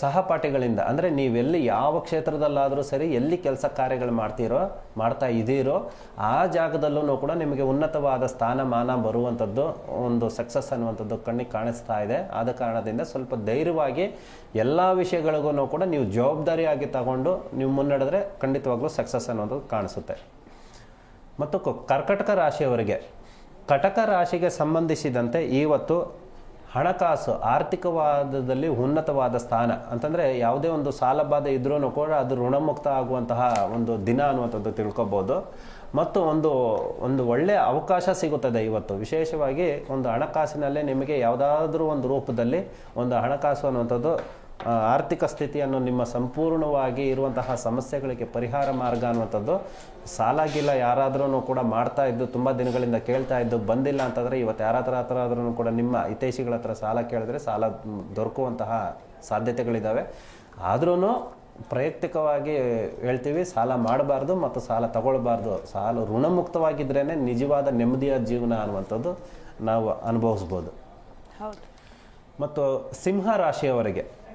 ಸಹಪಾಠಿಗಳಿಂದ, ಅಂದರೆ ನೀವೆಲ್ಲಿ ಯಾವ ಕ್ಷೇತ್ರದಲ್ಲಾದರೂ ಸರಿ ಎಲ್ಲಿ ಕೆಲಸ ಕಾರ್ಯಗಳು ಮಾಡ್ತೀರೋ, ಮಾಡ್ತಾ ಇದ್ದೀರೋ, ಆ ಜಾಗದಲ್ಲೂ ಕೂಡ ನಿಮಗೆ ಉನ್ನತವಾದ ಸ್ಥಾನಮಾನ ಬರುವಂಥದ್ದು, ಒಂದು ಸಕ್ಸಸ್ ಅನ್ನುವಂಥದ್ದು ಕಣ್ಣಿಗೆ ಕಾಣಿಸ್ತಾ ಇದೆ. ಆದ ಕಾರಣದಿಂದ ಸ್ವಲ್ಪ ಧೈರ್ಯವಾಗಿ ಎಲ್ಲ ವಿಷಯಗಳಿಗೂ ಕೂಡ ನೀವು ಜವಾಬ್ದಾರಿಯಾಗಿ ತಗೊಂಡು ನೀವು ಮುನ್ನಡೆದ್ರೆ ಖಂಡಿತವಾಗ್ಲೂ ಸಕ್ಸಸ್ ಅನ್ನೋದು ಕಾಣಿಸುತ್ತೆ. ಮತ್ತು ಕರ್ಕಟಕ ರಾಶಿಯವರಿಗೆ, ಕಟಕ ರಾಶಿಗೆ ಸಂಬಂಧಿಸಿದಂತೆ ಇವತ್ತು ಹಣಕಾಸು ಆರ್ಥಿಕವಾದದಲ್ಲಿ ಉನ್ನತವಾದ ಸ್ಥಾನ. ಅಂತಂದರೆ ಯಾವುದೇ ಒಂದು ಸಾಲಬಾಧೆ ಇದ್ರೂ ಕೂಡ ಅದು ಋಣಮುಕ್ತ ಆಗುವಂತಹ ಒಂದು ದಿನ ಅನ್ನುವಂಥದ್ದು ತಿಳ್ಕೊಬೋದು. ಮತ್ತು ಒಂದು ಒಂದು ಒಳ್ಳೆಯ ಅವಕಾಶ ಸಿಗುತ್ತದೆ ಇವತ್ತು. ವಿಶೇಷವಾಗಿ ಒಂದು ಹಣಕಾಸಿನಲ್ಲೇ ನಿಮಗೆ ಯಾವುದಾದ್ರೂ ಒಂದು ರೂಪದಲ್ಲಿ ಒಂದು ಹಣಕಾಸು ಅನ್ನುವಂಥದ್ದು ಆರ್ಥಿಕ ಸ್ಥಿತಿಯನ್ನು ನಿಮ್ಮ ಸಂಪೂರ್ಣವಾಗಿ ಇರುವಂತಹ ಸಮಸ್ಯೆಗಳಿಗೆ ಪರಿಹಾರ ಮಾರ್ಗ ಅನ್ನುವಂಥದ್ದು ಸಾಲಾಗಿಲ್ಲ. ಯಾರಾದರೂ ಕೂಡ ಮಾಡ್ತಾ ಇದ್ದು ತುಂಬ ದಿನಗಳಿಂದ ಕೇಳ್ತಾ ಇದ್ದು ಬಂದಿಲ್ಲ ಅಂತಂದರೆ ಇವತ್ತು ಯಾರಾದ್ರ ಹತ್ರ ಆದ್ರೂ ಕೂಡ ನಿಮ್ಮ ಹಿತೈಷಿಗಳ ಹತ್ರ ಸಾಲ ಕೇಳಿದ್ರೆ ಸಾಲ ದೊರಕುವಂತಹ ಸಾಧ್ಯತೆಗಳಿದ್ದಾವೆ ಆದ್ರೂ ಪ್ರಯತ್ನಿಕವಾಗಿ ಹೇಳ್ತೀವಿ ಸಾಲ ಮಾಡಬಾರ್ದು ಮತ್ತು ಸಾಲ ತಗೊಳ್ಬಾರ್ದು. ಸಾಲ ಋಣಮುಕ್ತವಾಗಿದ್ರೇ ನಿಜವಾದ ನೆಮ್ಮದಿಯ ಜೀವನ ಅನ್ನುವಂಥದ್ದು ನಾವು ಅನುಭವಿಸ್ಬೋದು. ಹೌದು. ಮತ್ತು ಸಿಂಹ ರಾಶಿಯವರಿಗೆ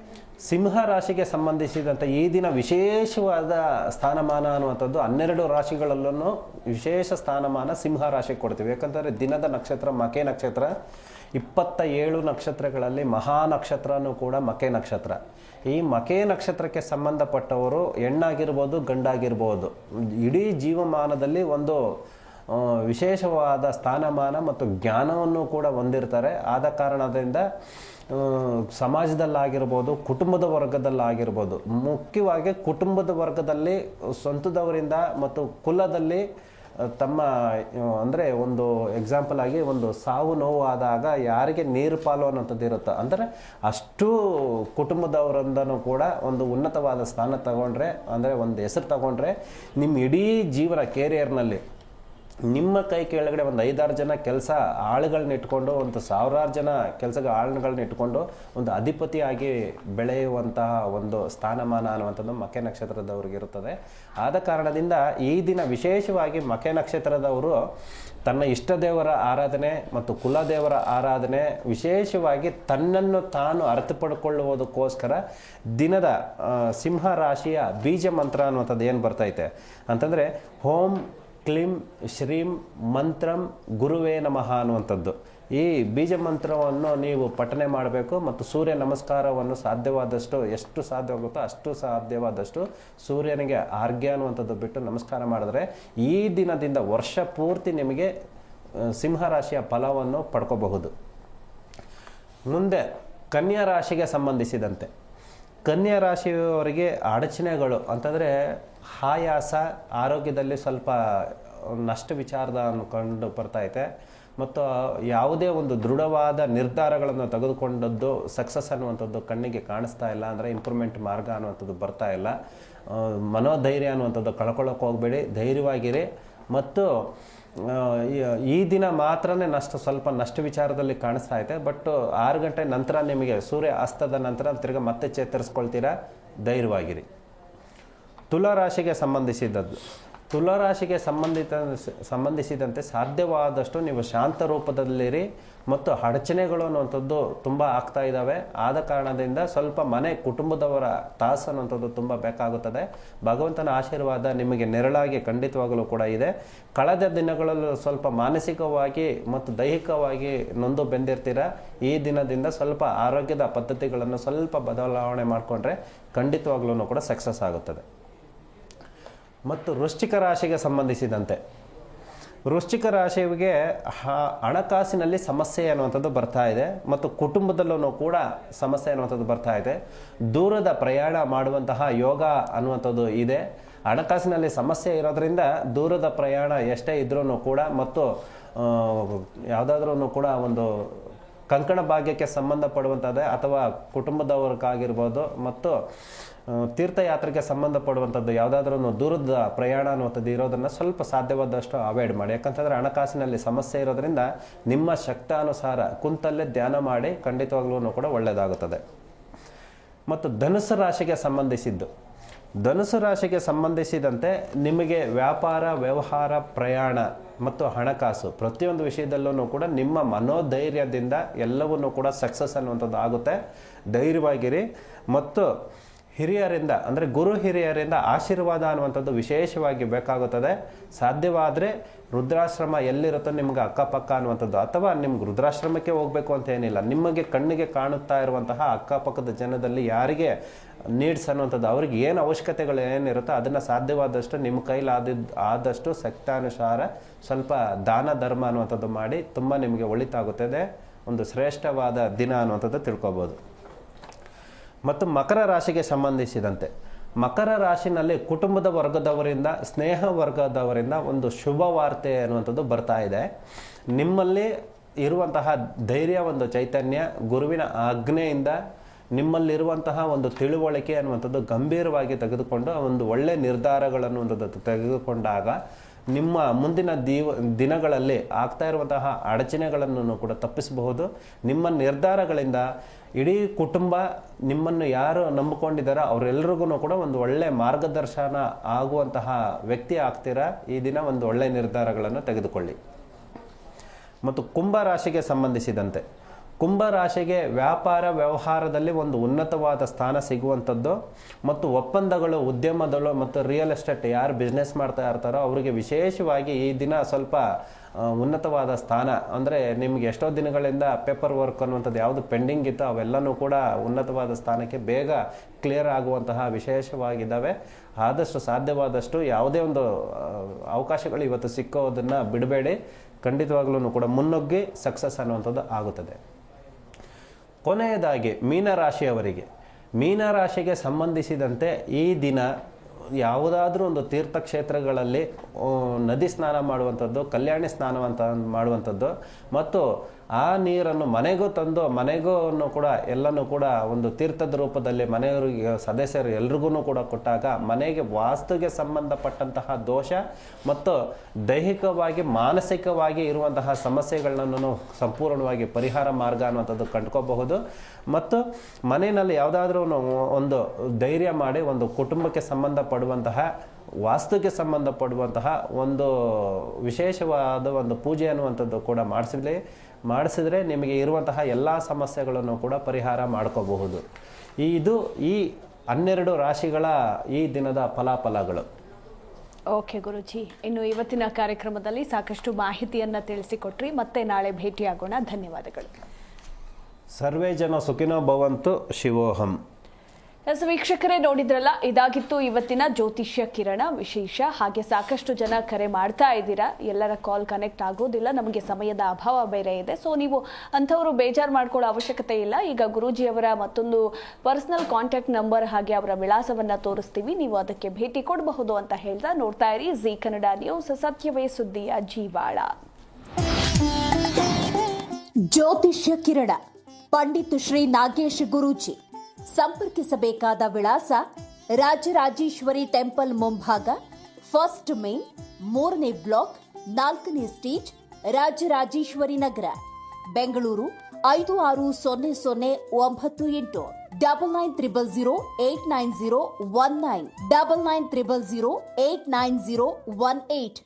ಸಿಂಹ ರಾಶಿಗೆ ಸಂಬಂಧಿಸಿದಂಥ ಈ ದಿನ ವಿಶೇಷವಾದ ಸ್ಥಾನಮಾನ ಅನ್ನುವಂಥದ್ದು ಹನ್ನೆರಡು ರಾಶಿಗಳಲ್ಲೂ ವಿಶೇಷ ಸ್ಥಾನಮಾನ ಸಿಂಹ ರಾಶಿಗೆ ಕೊಡ್ತೀವಿ. ಯಾಕಂದರೆ ದಿನದ ನಕ್ಷತ್ರ ಮಕೆ ನಕ್ಷತ್ರ, ಇಪ್ಪತ್ತ ಏಳು ನಕ್ಷತ್ರಗಳಲ್ಲಿ ಮಹಾ ನಕ್ಷತ್ರನೂ ಕೂಡ ಮಕೆ ನಕ್ಷತ್ರ. ಈ ಮಕೆ ನಕ್ಷತ್ರಕ್ಕೆ ಸಂಬಂಧಪಟ್ಟವರು ಹೆಣ್ಣಾಗಿರ್ಬೋದು ಗಂಡಾಗಿರ್ಬೋದು. ಇಡೀ ಜೀವಮಾನದಲ್ಲಿ ಒಂದು ವಿಶೇಷವಾದ ಸ್ಥಾನಮಾನ ಮತ್ತು ಜ್ಞಾನವನ್ನು ಕೂಡ ಹೊಂದಿರ್ತಾರೆ. ಆದ ಕಾರಣದಿಂದ ಸಮಾಜದಲ್ಲಾಗಿರ್ಬೋದು, ಕುಟುಂಬದ ವರ್ಗದಲ್ಲಾಗಿರ್ಬೋದು, ಮುಖ್ಯವಾಗಿ ಕುಟುಂಬದ ವರ್ಗದಲ್ಲಿ, ಸ್ವಂತದವರಿಂದ ಮತ್ತು ಕುಲದಲ್ಲಿ ತಮ್ಮ ಅಂದರೆ ಒಂದು ಎಕ್ಸಾಂಪಲ್ ಆಗಿ ಒಂದು ಸಾವು ನೋವು ಆದಾಗ ಯಾರಿಗೆ ನೀರು ಪಾಲು ಅನ್ನೋಂಥದ್ದು ಇರುತ್ತೋ, ಅಂದರೆ ಅಷ್ಟು ಕುಟುಂಬದವರಿಂದನೂ ಕೂಡ ಒಂದು ಉನ್ನತವಾದ ಸ್ಥಾನ ತಗೊಂಡ್ರೆ, ಅಂದರೆ ಒಂದು ಹೆಸರು ತಗೊಂಡ್ರೆ, ನಿಮ್ಮ ಇಡೀ ಜೀವನ ಕೇರಿಯರ್ನಲ್ಲಿ ನಿಮ್ಮ ಕೈ ಕೆಳಗಡೆ ಒಂದು ಐದಾರು ಜನ ಕೆಲಸ ಆಳುಗಳನ್ನ ಇಟ್ಕೊಂಡು, ಒಂದು ಸಾವಿರಾರು ಜನ ಕೆಲಸ ಆಳುಗಳನ್ನ ಇಟ್ಕೊಂಡು ಒಂದು ಅಧಿಪತಿಯಾಗಿ ಬೆಳೆಯುವಂತಹ ಒಂದು ಸ್ಥಾನಮಾನ ಅನ್ನುವಂಥದ್ದು ಮಕೆ ನಕ್ಷತ್ರದವ್ರಿಗೆ ಇರುತ್ತದೆ. ಆದ ಕಾರಣದಿಂದ ಈ ದಿನ ವಿಶೇಷವಾಗಿ ಮಕೆ ನಕ್ಷತ್ರದವರು ತನ್ನ ಇಷ್ಟ ದೇವರ ಆರಾಧನೆ ಮತ್ತು ಕುಲದೇವರ ಆರಾಧನೆ ವಿಶೇಷವಾಗಿ ತನ್ನನ್ನು ತಾನು ಅರ್ಥಪಡ್ಕೊಳ್ಳುವುದಕ್ಕೋಸ್ಕರ ದಿನದ ಸಿಂಹ ರಾಶಿಯ ಬೀಜ ಮಂತ್ರ ಅನ್ನುವಂಥದ್ದು ಏನು ಬರ್ತೈತೆ ಅಂತಂದರೆ, ಹೋಮ್ ಕ್ಲಿಂ, ಶ್ರೀಂ, ಮಂತ್ರಂ, ಗುರುವೇ ನಮಃ ಅನ್ನುವಂಥದ್ದು. ಈ ಬೀಜ ಮಂತ್ರವನ್ನು ನೀವು ಪಠನೆ ಮಾಡಬೇಕು ಮತ್ತು ಸೂರ್ಯ ನಮಸ್ಕಾರವನ್ನು ಸಾಧ್ಯವಾದಷ್ಟು ಎಷ್ಟು ಸಾಧ್ಯವಾಗುತ್ತೋ ಅಷ್ಟು ಸಾಧ್ಯವಾದಷ್ಟು ಸೂರ್ಯನಿಗೆ ಆರ್ಘ್ಯ ಅನ್ನುವಂಥದ್ದು ಬಿಟ್ಟು ನಮಸ್ಕಾರ ಮಾಡಿದ್ರೆ ಈ ದಿನದಿಂದ ವರ್ಷ ಪೂರ್ತಿ ನಿಮಗೆ ಸಿಂಹರಾಶಿಯ ಫಲವನ್ನು ಪಡ್ಕೋಬಹುದು. ಮುಂದೆ ಕನ್ಯಾ ರಾಶಿಗೆ ಸಂಬಂಧಿಸಿದಂತೆ. ಕನ್ಯಾ ರಾಶಿಯವರಿಗೆ ಅಡಚಣೆಗಳು ಅಂತಂದರೆ ಆಯಾಸ ಆರೋಗ್ಯದಲ್ಲಿ ಸ್ವಲ್ಪ ನಷ್ಟ ವಿಚಾರದ ಕಂಡು ಬರ್ತೈತೆ ಮತ್ತು ಯಾವುದೇ ಒಂದು ದೃಢವಾದ ನಿರ್ಧಾರಗಳನ್ನು ತೆಗೆದುಕೊಂಡದ್ದು ಸಕ್ಸಸ್ ಅನ್ನುವಂಥದ್ದು ಕಣ್ಣಿಗೆ ಕಾಣಿಸ್ತಾ ಇಲ್ಲ ಅಂದರೆ ಇಂಪ್ರೂವ್ಮೆಂಟ್ ಮಾರ್ಗ ಅನ್ನುವಂಥದ್ದು ಬರ್ತಾ ಇಲ್ಲ. ಮನೋಧೈರ್ಯ ಅನ್ನುವಂಥದ್ದು ಕಳ್ಕೊಳ್ಳೋಕೆ ಹೋಗಬೇಡಿ, ಧೈರ್ಯವಾಗಿರಿ. ಮತ್ತು ಈ- ದಿನ ಮಾತ್ರನೇ ನಷ್ಟ, ಸ್ವಲ್ಪ ನಷ್ಟ ವಿಚಾರದಲ್ಲಿ ಕಾಣಿಸ್ತಾ ಇದೆ. ಬಟ್, ಆರು ಗಂಟೆ ನಂತರ ನಿಮಗೆ ಸೂರ್ಯ ಅಸ್ತದ ನಂತರ ತಿರ್ಗಿ ಮತ್ತೆ ಚೇತರಿಸ್ಕೊಳ್ತೀರಾ? ಧೈರ್ಯವಾಗಿರಿ. ತುಲಾರಾಶಿಗೆ ಸಂಬಂಧಿಸಿದದ್ದು. ತುಲಾರಾಶಿಗೆ ಸಂಬಂಧಿತ ಸಂಬಂಧಿಸಿದಂತೆ ಸಾಧ್ಯವಾದಷ್ಟು ನೀವು ಶಾಂತ ರೂಪದಲ್ಲಿರಿ ಮತ್ತು ಅಡಚಣೆಗಳು ಅನ್ನುವಂಥದ್ದು ತುಂಬ ಆಗ್ತಾ ಇದ್ದಾವೆ ಆದ ಕಾರಣದಿಂದ ಸ್ವಲ್ಪ ಮನೆ ಕುಟುಂಬದವರ ತಾಸು ಅನ್ನುವಂಥದ್ದು ತುಂಬ ಬೇಕಾಗುತ್ತದೆ. ಭಗವಂತನ ಆಶೀರ್ವಾದ ನಿಮಗೆ ನೆರಳಾಗಿ ಖಂಡಿತವಾಗಲೂ ಕೂಡ ಇದೆ. ಕಳೆದ ದಿನಗಳಲ್ಲೂ ಸ್ವಲ್ಪ ಮಾನಸಿಕವಾಗಿ ಮತ್ತು ದೈಹಿಕವಾಗಿ ನೊಂದು ಬೆಂದಿರ್ತೀರ? ಈ ದಿನದಿಂದ ಸ್ವಲ್ಪ ಆರೋಗ್ಯದ ಪದ್ಧತಿಗಳನ್ನು ಸ್ವಲ್ಪ ಬದಲಾವಣೆ ಮಾಡಿಕೊಂಡ್ರೆ ಖಂಡಿತವಾಗ್ಲೂ ಕೂಡ ಸಕ್ಸಸ್ ಆಗುತ್ತದೆ. ಮತ್ತು ವೃಶ್ಚಿಕ ರಾಶಿಗೆ ಸಂಬಂಧಿಸಿದಂತೆ. ವೃಶ್ಚಿಕ ರಾಶಿಗೆ ಹಣಕಾಸಿನಲ್ಲಿ ಸಮಸ್ಯೆ ಅನ್ನುವಂಥದ್ದು ಬರ್ತಾ ಇದೆ ಮತ್ತು ಕುಟುಂಬದಲ್ಲೂ ಕೂಡ ಸಮಸ್ಯೆ ಅನ್ನುವಂಥದ್ದು ಬರ್ತಾ ಇದೆ. ದೂರದ ಪ್ರಯಾಣ ಮಾಡುವಂತಹ ಯೋಗ ಅನ್ನುವಂಥದ್ದು ಇದೆ. ಹಣಕಾಸಿನಲ್ಲಿ ಸಮಸ್ಯೆ ಇರೋದರಿಂದ ದೂರದ ಪ್ರಯಾಣ ಎಷ್ಟೇ ಇದ್ರೂ ಕೂಡ ಮತ್ತು ಯಾವುದಾದ್ರೂ ಕೂಡ ಒಂದು ಕಂಕಣ ಭಾಗ್ಯಕ್ಕೆ ಸಂಬಂಧಪಡುವಂಥದ್ದೇ ಅಥವಾ ಕುಟುಂಬದವ್ರಿಗಾಗಿರ್ಬೋದು ಮತ್ತು ತೀರ್ಥಯಾತ್ರೆಗೆ ಸಂಬಂಧಪಡುವಂಥದ್ದು ಯಾವುದಾದ್ರೂ ದೂರದ ಪ್ರಯಾಣ ಅನ್ನುವಂಥದ್ದು ಇರೋದನ್ನು ಸ್ವಲ್ಪ ಸಾಧ್ಯವಾದಷ್ಟು ಅವಾಯ್ಡ್ ಮಾಡಿ. ಯಾಕಂತಂದರೆ ಹಣಕಾಸಿನಲ್ಲಿ ಸಮಸ್ಯೆ ಇರೋದರಿಂದ ನಿಮ್ಮ ಶಕ್ತಾನುಸಾರ ಕುಂತಲ್ಲೇ ಧ್ಯಾನ ಮಾಡಿ ಖಂಡಿತವಾಗ್ಲೂ ಕೂಡ ಒಳ್ಳೆಯದಾಗುತ್ತದೆ ಮತ್ತು ಧನುಸು ರಾಶಿಗೆ ಸಂಬಂಧಿಸಿದ್ದು. ಧನುಸು ರಾಶಿಗೆ ಸಂಬಂಧಿಸಿದಂತೆ ನಿಮಗೆ ವ್ಯಾಪಾರ, ವ್ಯವಹಾರ, ಪ್ರಯಾಣ ಮತ್ತು ಹಣಕಾಸು ಪ್ರತಿಯೊಂದು ವಿಷಯದಲ್ಲೂ ಕೂಡ ನಿಮ್ಮ ಮನೋಧೈರ್ಯದಿಂದ ಎಲ್ಲವನ್ನೂ ಕೂಡ ಸಕ್ಸಸ್ ಅನ್ನುವಂಥದ್ದು ಆಗುತ್ತೆ. ಧೈರ್ಯವಾಗಿರಿ. ಮತ್ತು ಹಿರಿಯರಿಂದ, ಅಂದರೆ ಗುರು ಹಿರಿಯರಿಂದ ಆಶೀರ್ವಾದ ಅನ್ನುವಂಥದ್ದು ವಿಶೇಷವಾಗಿ ಬೇಕಾಗುತ್ತದೆ. ಸಾಧ್ಯವಾದರೆ ರುದ್ರಾಶ್ರಮ ಎಲ್ಲಿರುತ್ತೋ ನಿಮ್ಗೆ ಅಕ್ಕಪಕ್ಕ ಅನ್ನುವಂಥದ್ದು, ಅಥವಾ ನಿಮ್ಗೆ ರುದ್ರಾಶ್ರಮಕ್ಕೆ ಹೋಗಬೇಕು ಅಂತ ಏನಿಲ್ಲ, ನಿಮಗೆ ಕಣ್ಣಿಗೆ ಕಾಣುತ್ತಾ ಇರುವಂತಹ ಅಕ್ಕಪಕ್ಕದ ಜನದಲ್ಲಿ ಯಾರಿಗೆ ನೀಡ್ಸ್ ಅನ್ನುವಂಥದ್ದು, ಅವ್ರಿಗೆ ಏನು ಅವಶ್ಯಕತೆಗಳು ಏನಿರುತ್ತೋ ಅದನ್ನು ಸಾಧ್ಯವಾದಷ್ಟು ನಿಮ್ಮ ಕೈಲಾದಿದ್ದು ಆದಷ್ಟು ಶಕ್ತಾನುಸಾರ ಸ್ವಲ್ಪ ದಾನ, ಧರ್ಮ ಅನ್ನುವಂಥದ್ದು ಮಾಡಿ ತುಂಬ ನಿಮಗೆ ಒಳಿತಾಗುತ್ತದೆ. ಒಂದು ಶ್ರೇಷ್ಠವಾದ ದಿನ ಅನ್ನುವಂಥದ್ದು ತಿಳ್ಕೊಬೋದು. ಮತ್ತು ಮಕರ ರಾಶಿಗೆ ಸಂಬಂಧಿಸಿದಂತೆ. ಮಕರ ರಾಶಿನಲ್ಲಿ ಕುಟುಂಬದ ವರ್ಗದವರಿಂದ, ಸ್ನೇಹ ವರ್ಗದವರಿಂದ ಒಂದು ಶುಭ ವಾರ್ತೆ ಅನ್ನುವಂಥದ್ದು ಬರ್ತಾ ಇದೆ. ನಿಮ್ಮಲ್ಲಿ ಇರುವಂತಹ ಧೈರ್ಯ, ಒಂದು ಚೈತನ್ಯ, ಗುರುವಿನ ಆಜ್ಞೆಯಿಂದ ನಿಮ್ಮಲ್ಲಿರುವಂತಹ ಒಂದು ತಿಳುವಳಿಕೆ ಅನ್ನುವಂಥದ್ದು ಗಂಭೀರವಾಗಿ ತೆಗೆದುಕೊಂಡು ಒಂದು ಒಳ್ಳೆ ನಿರ್ಧಾರಗಳನ್ನು ತೆಗೆದುಕೊಂಡಾಗ ನಿಮ್ಮ ಮುಂದಿನ ದೀವ, ದಿನಗಳಲ್ಲಿ ಆಗ್ತಾ ಇರುವಂತಹ ಅಡಚಣೆಗಳನ್ನು ಕೂಡ ತಪ್ಪಿಸಬಹುದು. ನಿಮ್ಮ ನಿರ್ಧಾರಗಳಿಂದ ಇಡೀ ಕುಟುಂಬ ನಿಮ್ಮನ್ನು ಯಾರು ನಂಬಿಕೊಂಡಿದ್ದಾರೋ ಅವರೆಲ್ಲರಿಗೂ ಕೂಡ ಒಂದು ಒಳ್ಳೆ ಮಾರ್ಗದರ್ಶನ ಆಗುವಂತಹ ವ್ಯಕ್ತಿ ಆಗ್ತೀರಾ? ಈ ದಿನ ಒಂದು ಒಳ್ಳೆ ನಿರ್ಧಾರಗಳನ್ನು ತೆಗೆದುಕೊಳ್ಳಿ. ಮತ್ತು ಕುಂಭ ರಾಶಿಗೆ ಸಂಬಂಧಿಸಿದಂತೆ. ಕುಂಭ ರಾಶಿಗೆ ವ್ಯಾಪಾರ ವ್ಯವಹಾರದಲ್ಲಿ ಒಂದು ಉನ್ನತವಾದ ಸ್ಥಾನ ಸಿಗುವಂಥದ್ದು. ಮತ್ತು ಒಪ್ಪಂದಗಳು ಉದ್ಯಮಗಳು ಮತ್ತು ರಿಯಲ್ ಎಸ್ಟೇಟ್ ಯಾರು ಬಿಸ್ನೆಸ್ ಮಾಡ್ತಾ ಇರ್ತಾರೋ, ಅವರಿಗೆ ವಿಶೇಷವಾಗಿ ಈ ದಿನ ಸ್ವಲ್ಪ ಉನ್ನತವಾದ ಸ್ಥಾನ. ಅಂದರೆ ನಿಮ್ಗೆ ಎಷ್ಟೋ ದಿನಗಳಿಂದ ಪೇಪರ್ ವರ್ಕ್ ಅನ್ನುವಂಥದ್ದು ಯಾವುದು ಪೆಂಡಿಂಗ್ ಇತ್ತು, ಅವೆಲ್ಲನೂ ಕೂಡ ಉನ್ನತವಾದ ಸ್ಥಾನಕ್ಕೆ ಬೇಗ ಕ್ಲಿಯರ್ ಆಗುವಂತಹ ವಿಶೇಷವಾಗಿದ್ದಾವೆ ಆದಷ್ಟು ಸಾಧ್ಯವಾದಷ್ಟು ಯಾವುದೇ ಒಂದು ಅವಕಾಶಗಳು ಇವತ್ತು ಸಿಕ್ಕೋದನ್ನು ಬಿಡಬೇಡಿ. ಖಂಡಿತವಾಗ್ಲೂ ಕೂಡ ಮುನ್ನುಗ್ಗಿ ಸಕ್ಸಸ್ ಅನ್ನುವಂಥದ್ದು ಆಗುತ್ತದೆ. ಕೊನೆಯದಾಗಿ ಮೀನರಾಶಿಯವರಿಗೆ. ಮೀನರಾಶಿಗೆ ಸಂಬಂಧಿಸಿದಂತೆ ಈ ದಿನ ಯಾವುದಾದ್ರೂ ಒಂದು ತೀರ್ಥಕ್ಷೇತ್ರಗಳಲ್ಲಿ ನದಿ ಸ್ನಾನ ಮಾಡುವಂಥದ್ದು ಕಲ್ಯಾಣಿ ಸ್ನಾನವಂತ ಮಾಡುವಂಥದ್ದು ಮತ್ತು ಆ ನೀರನ್ನು ಮನೆಗೂ ತಂದು ಮನೆಗೂ ಕೂಡ ಎಲ್ಲನೂ ಕೂಡ ಒಂದು ತೀರ್ಥದ ರೂಪದಲ್ಲಿ ಮನೆಯವರಿಗೆ, ಸದಸ್ಯರು ಎಲ್ರಿಗೂ ಕೂಡ ಕೊಟ್ಟಾಗ ಮನೆಗೆ ವಾಸ್ತುಗೆ ಸಂಬಂಧಪಟ್ಟಂತಹ ದೋಷ ಮತ್ತು ದೈಹಿಕವಾಗಿ, ಮಾನಸಿಕವಾಗಿ ಇರುವಂತಹ ಸಮಸ್ಯೆಗಳನ್ನು ಸಂಪೂರ್ಣವಾಗಿ ಪರಿಹಾರ ಮಾರ್ಗ ಅನ್ನುವಂಥದ್ದು ಕಂಡ್ಕೋಬಹುದು. ಮತ್ತು ಮನೆಯಲ್ಲಿ ಯಾವುದಾದ್ರೂ ಒಂದು ಧೈರ್ಯ ಮಾಡಿ, ಒಂದು ಕುಟುಂಬಕ್ಕೆ ಸಂಬಂಧಪಡುವಂತಹ, ವಾಸ್ತುಗೆ ಸಂಬಂಧಪಡುವಂತಹ ಒಂದು ವಿಶೇಷವಾದ ಒಂದು ಪೂಜೆ ಅನ್ನುವಂಥದ್ದು ಕೂಡ ಮಾಡಿಸಲಿ. ಮಾಡಿಸಿದ್ರೆ ನಿಮಗೆ ಇರುವಂತಹ ಎಲ್ಲ ಸಮಸ್ಯೆಗಳನ್ನು ಕೂಡ ಪರಿಹಾರ ಮಾಡ್ಕೋಬಹುದು. ಈ ಇದು ಈ ಹನ್ನೆರಡು ರಾಶಿಗಳ ಈ ದಿನದ ಫಲಾಫಲಗಳು. ಓಕೆ ಗುರುಜಿ ಇನ್ನು ಇವತ್ತಿನ ಕಾರ್ಯಕ್ರಮದಲ್ಲಿ ಸಾಕಷ್ಟು ಮಾಹಿತಿಯನ್ನು ತಿಳಿಸಿಕೊಟ್ರಿ. ಮತ್ತೆ ನಾಳೆ ಭೇಟಿಯಾಗೋಣ. ಧನ್ಯವಾದಗಳು. ಸರ್ವೇ ಜನ ಸುಖಿನೋ ಭವಂತು ಶಿವೋಹಂ. ವೀಕ್ಷಕರೇ ನೋಡಿದ್ರಲ್ಲ, ಇದಾಗಿತ್ತು ಇವತ್ತಿನ ಜ್ಯೋತಿಷ್ಯ ಕಿರಣ ವಿಶೇಷ. ಹಾಗೆ ಸಾಕಷ್ಟು ಜನ ಕರೆ ಮಾಡ್ತಾ ಇದ್ದೀರಾ. ಎಲ್ಲರ ಕಾಲ್ ಕನೆಕ್ಟ್ ಆಗೋದಿಲ್ಲ, ನಮಗೆ ಸಮಯದ ಅಭಾವ ಬೇರೆ ಇದೆ. ಸೊ ನೀವು ಅಂಥವರು ಬೇಜಾರು ಮಾಡ್ಕೊಳ್ಳೋ ಅವಶ್ಯಕತೆ ಇಲ್ಲ. ಈಗ ಗುರೂಜಿಯವರ ಮತ್ತೊಂದು ಪರ್ಸನಲ್ ಕಾಂಟ್ಯಾಕ್ಟ್ ನಂಬರ್ ಹಾಗೆ ಅವರ ವಿಳಾಸವನ್ನು ತೋರಿಸ್ತೀವಿ. ನೀವು ಅದಕ್ಕೆ ಭೇಟಿ ಕೊಡಬಹುದು ಅಂತ ಹೇಳ್ತಾ ನೋಡ್ತಾ ಇರಿ. ಜಿ ಕನ್ನಡ ನ್ಯೂಸ್, ಸತ್ಯವೇ ಸುದ್ದಿಯ ಜೀವಾಳ. ಜ್ಯೋತಿಷ್ಯ ಕಿರಣ, ಪಂಡಿತ್ ಶ್ರೀ ನಾಗೇಶ್ ಗುರೂಜಿ. ಸಂಪರ್ಕಿಸಬೇಕಾದ ವಿಳಾಸ ರಾಜರಾಜೇಶ್ವರಿ ಟೆಂಪಲ್ ಮುಂಭಾಗ ಫಸ್ಟ್ ಮೇನ್ ಮೂರನೇ ಬ್ಲಾಕ್ ನಾಲ್ಕನೇ ಸ್ಟೇಜ್ ರಾಜರಾಜೇಶ್ವರಿ ನಗರ, ಬೆಂಗಳೂರು ಐದು ಆರು ಸೊನ್ನೆ ಸೊನ್ನೆ ಒಂಬತ್ತು ಎಂಟು double nine triple zero eight nine zero one nine double nine triple zero eight nine zero one eight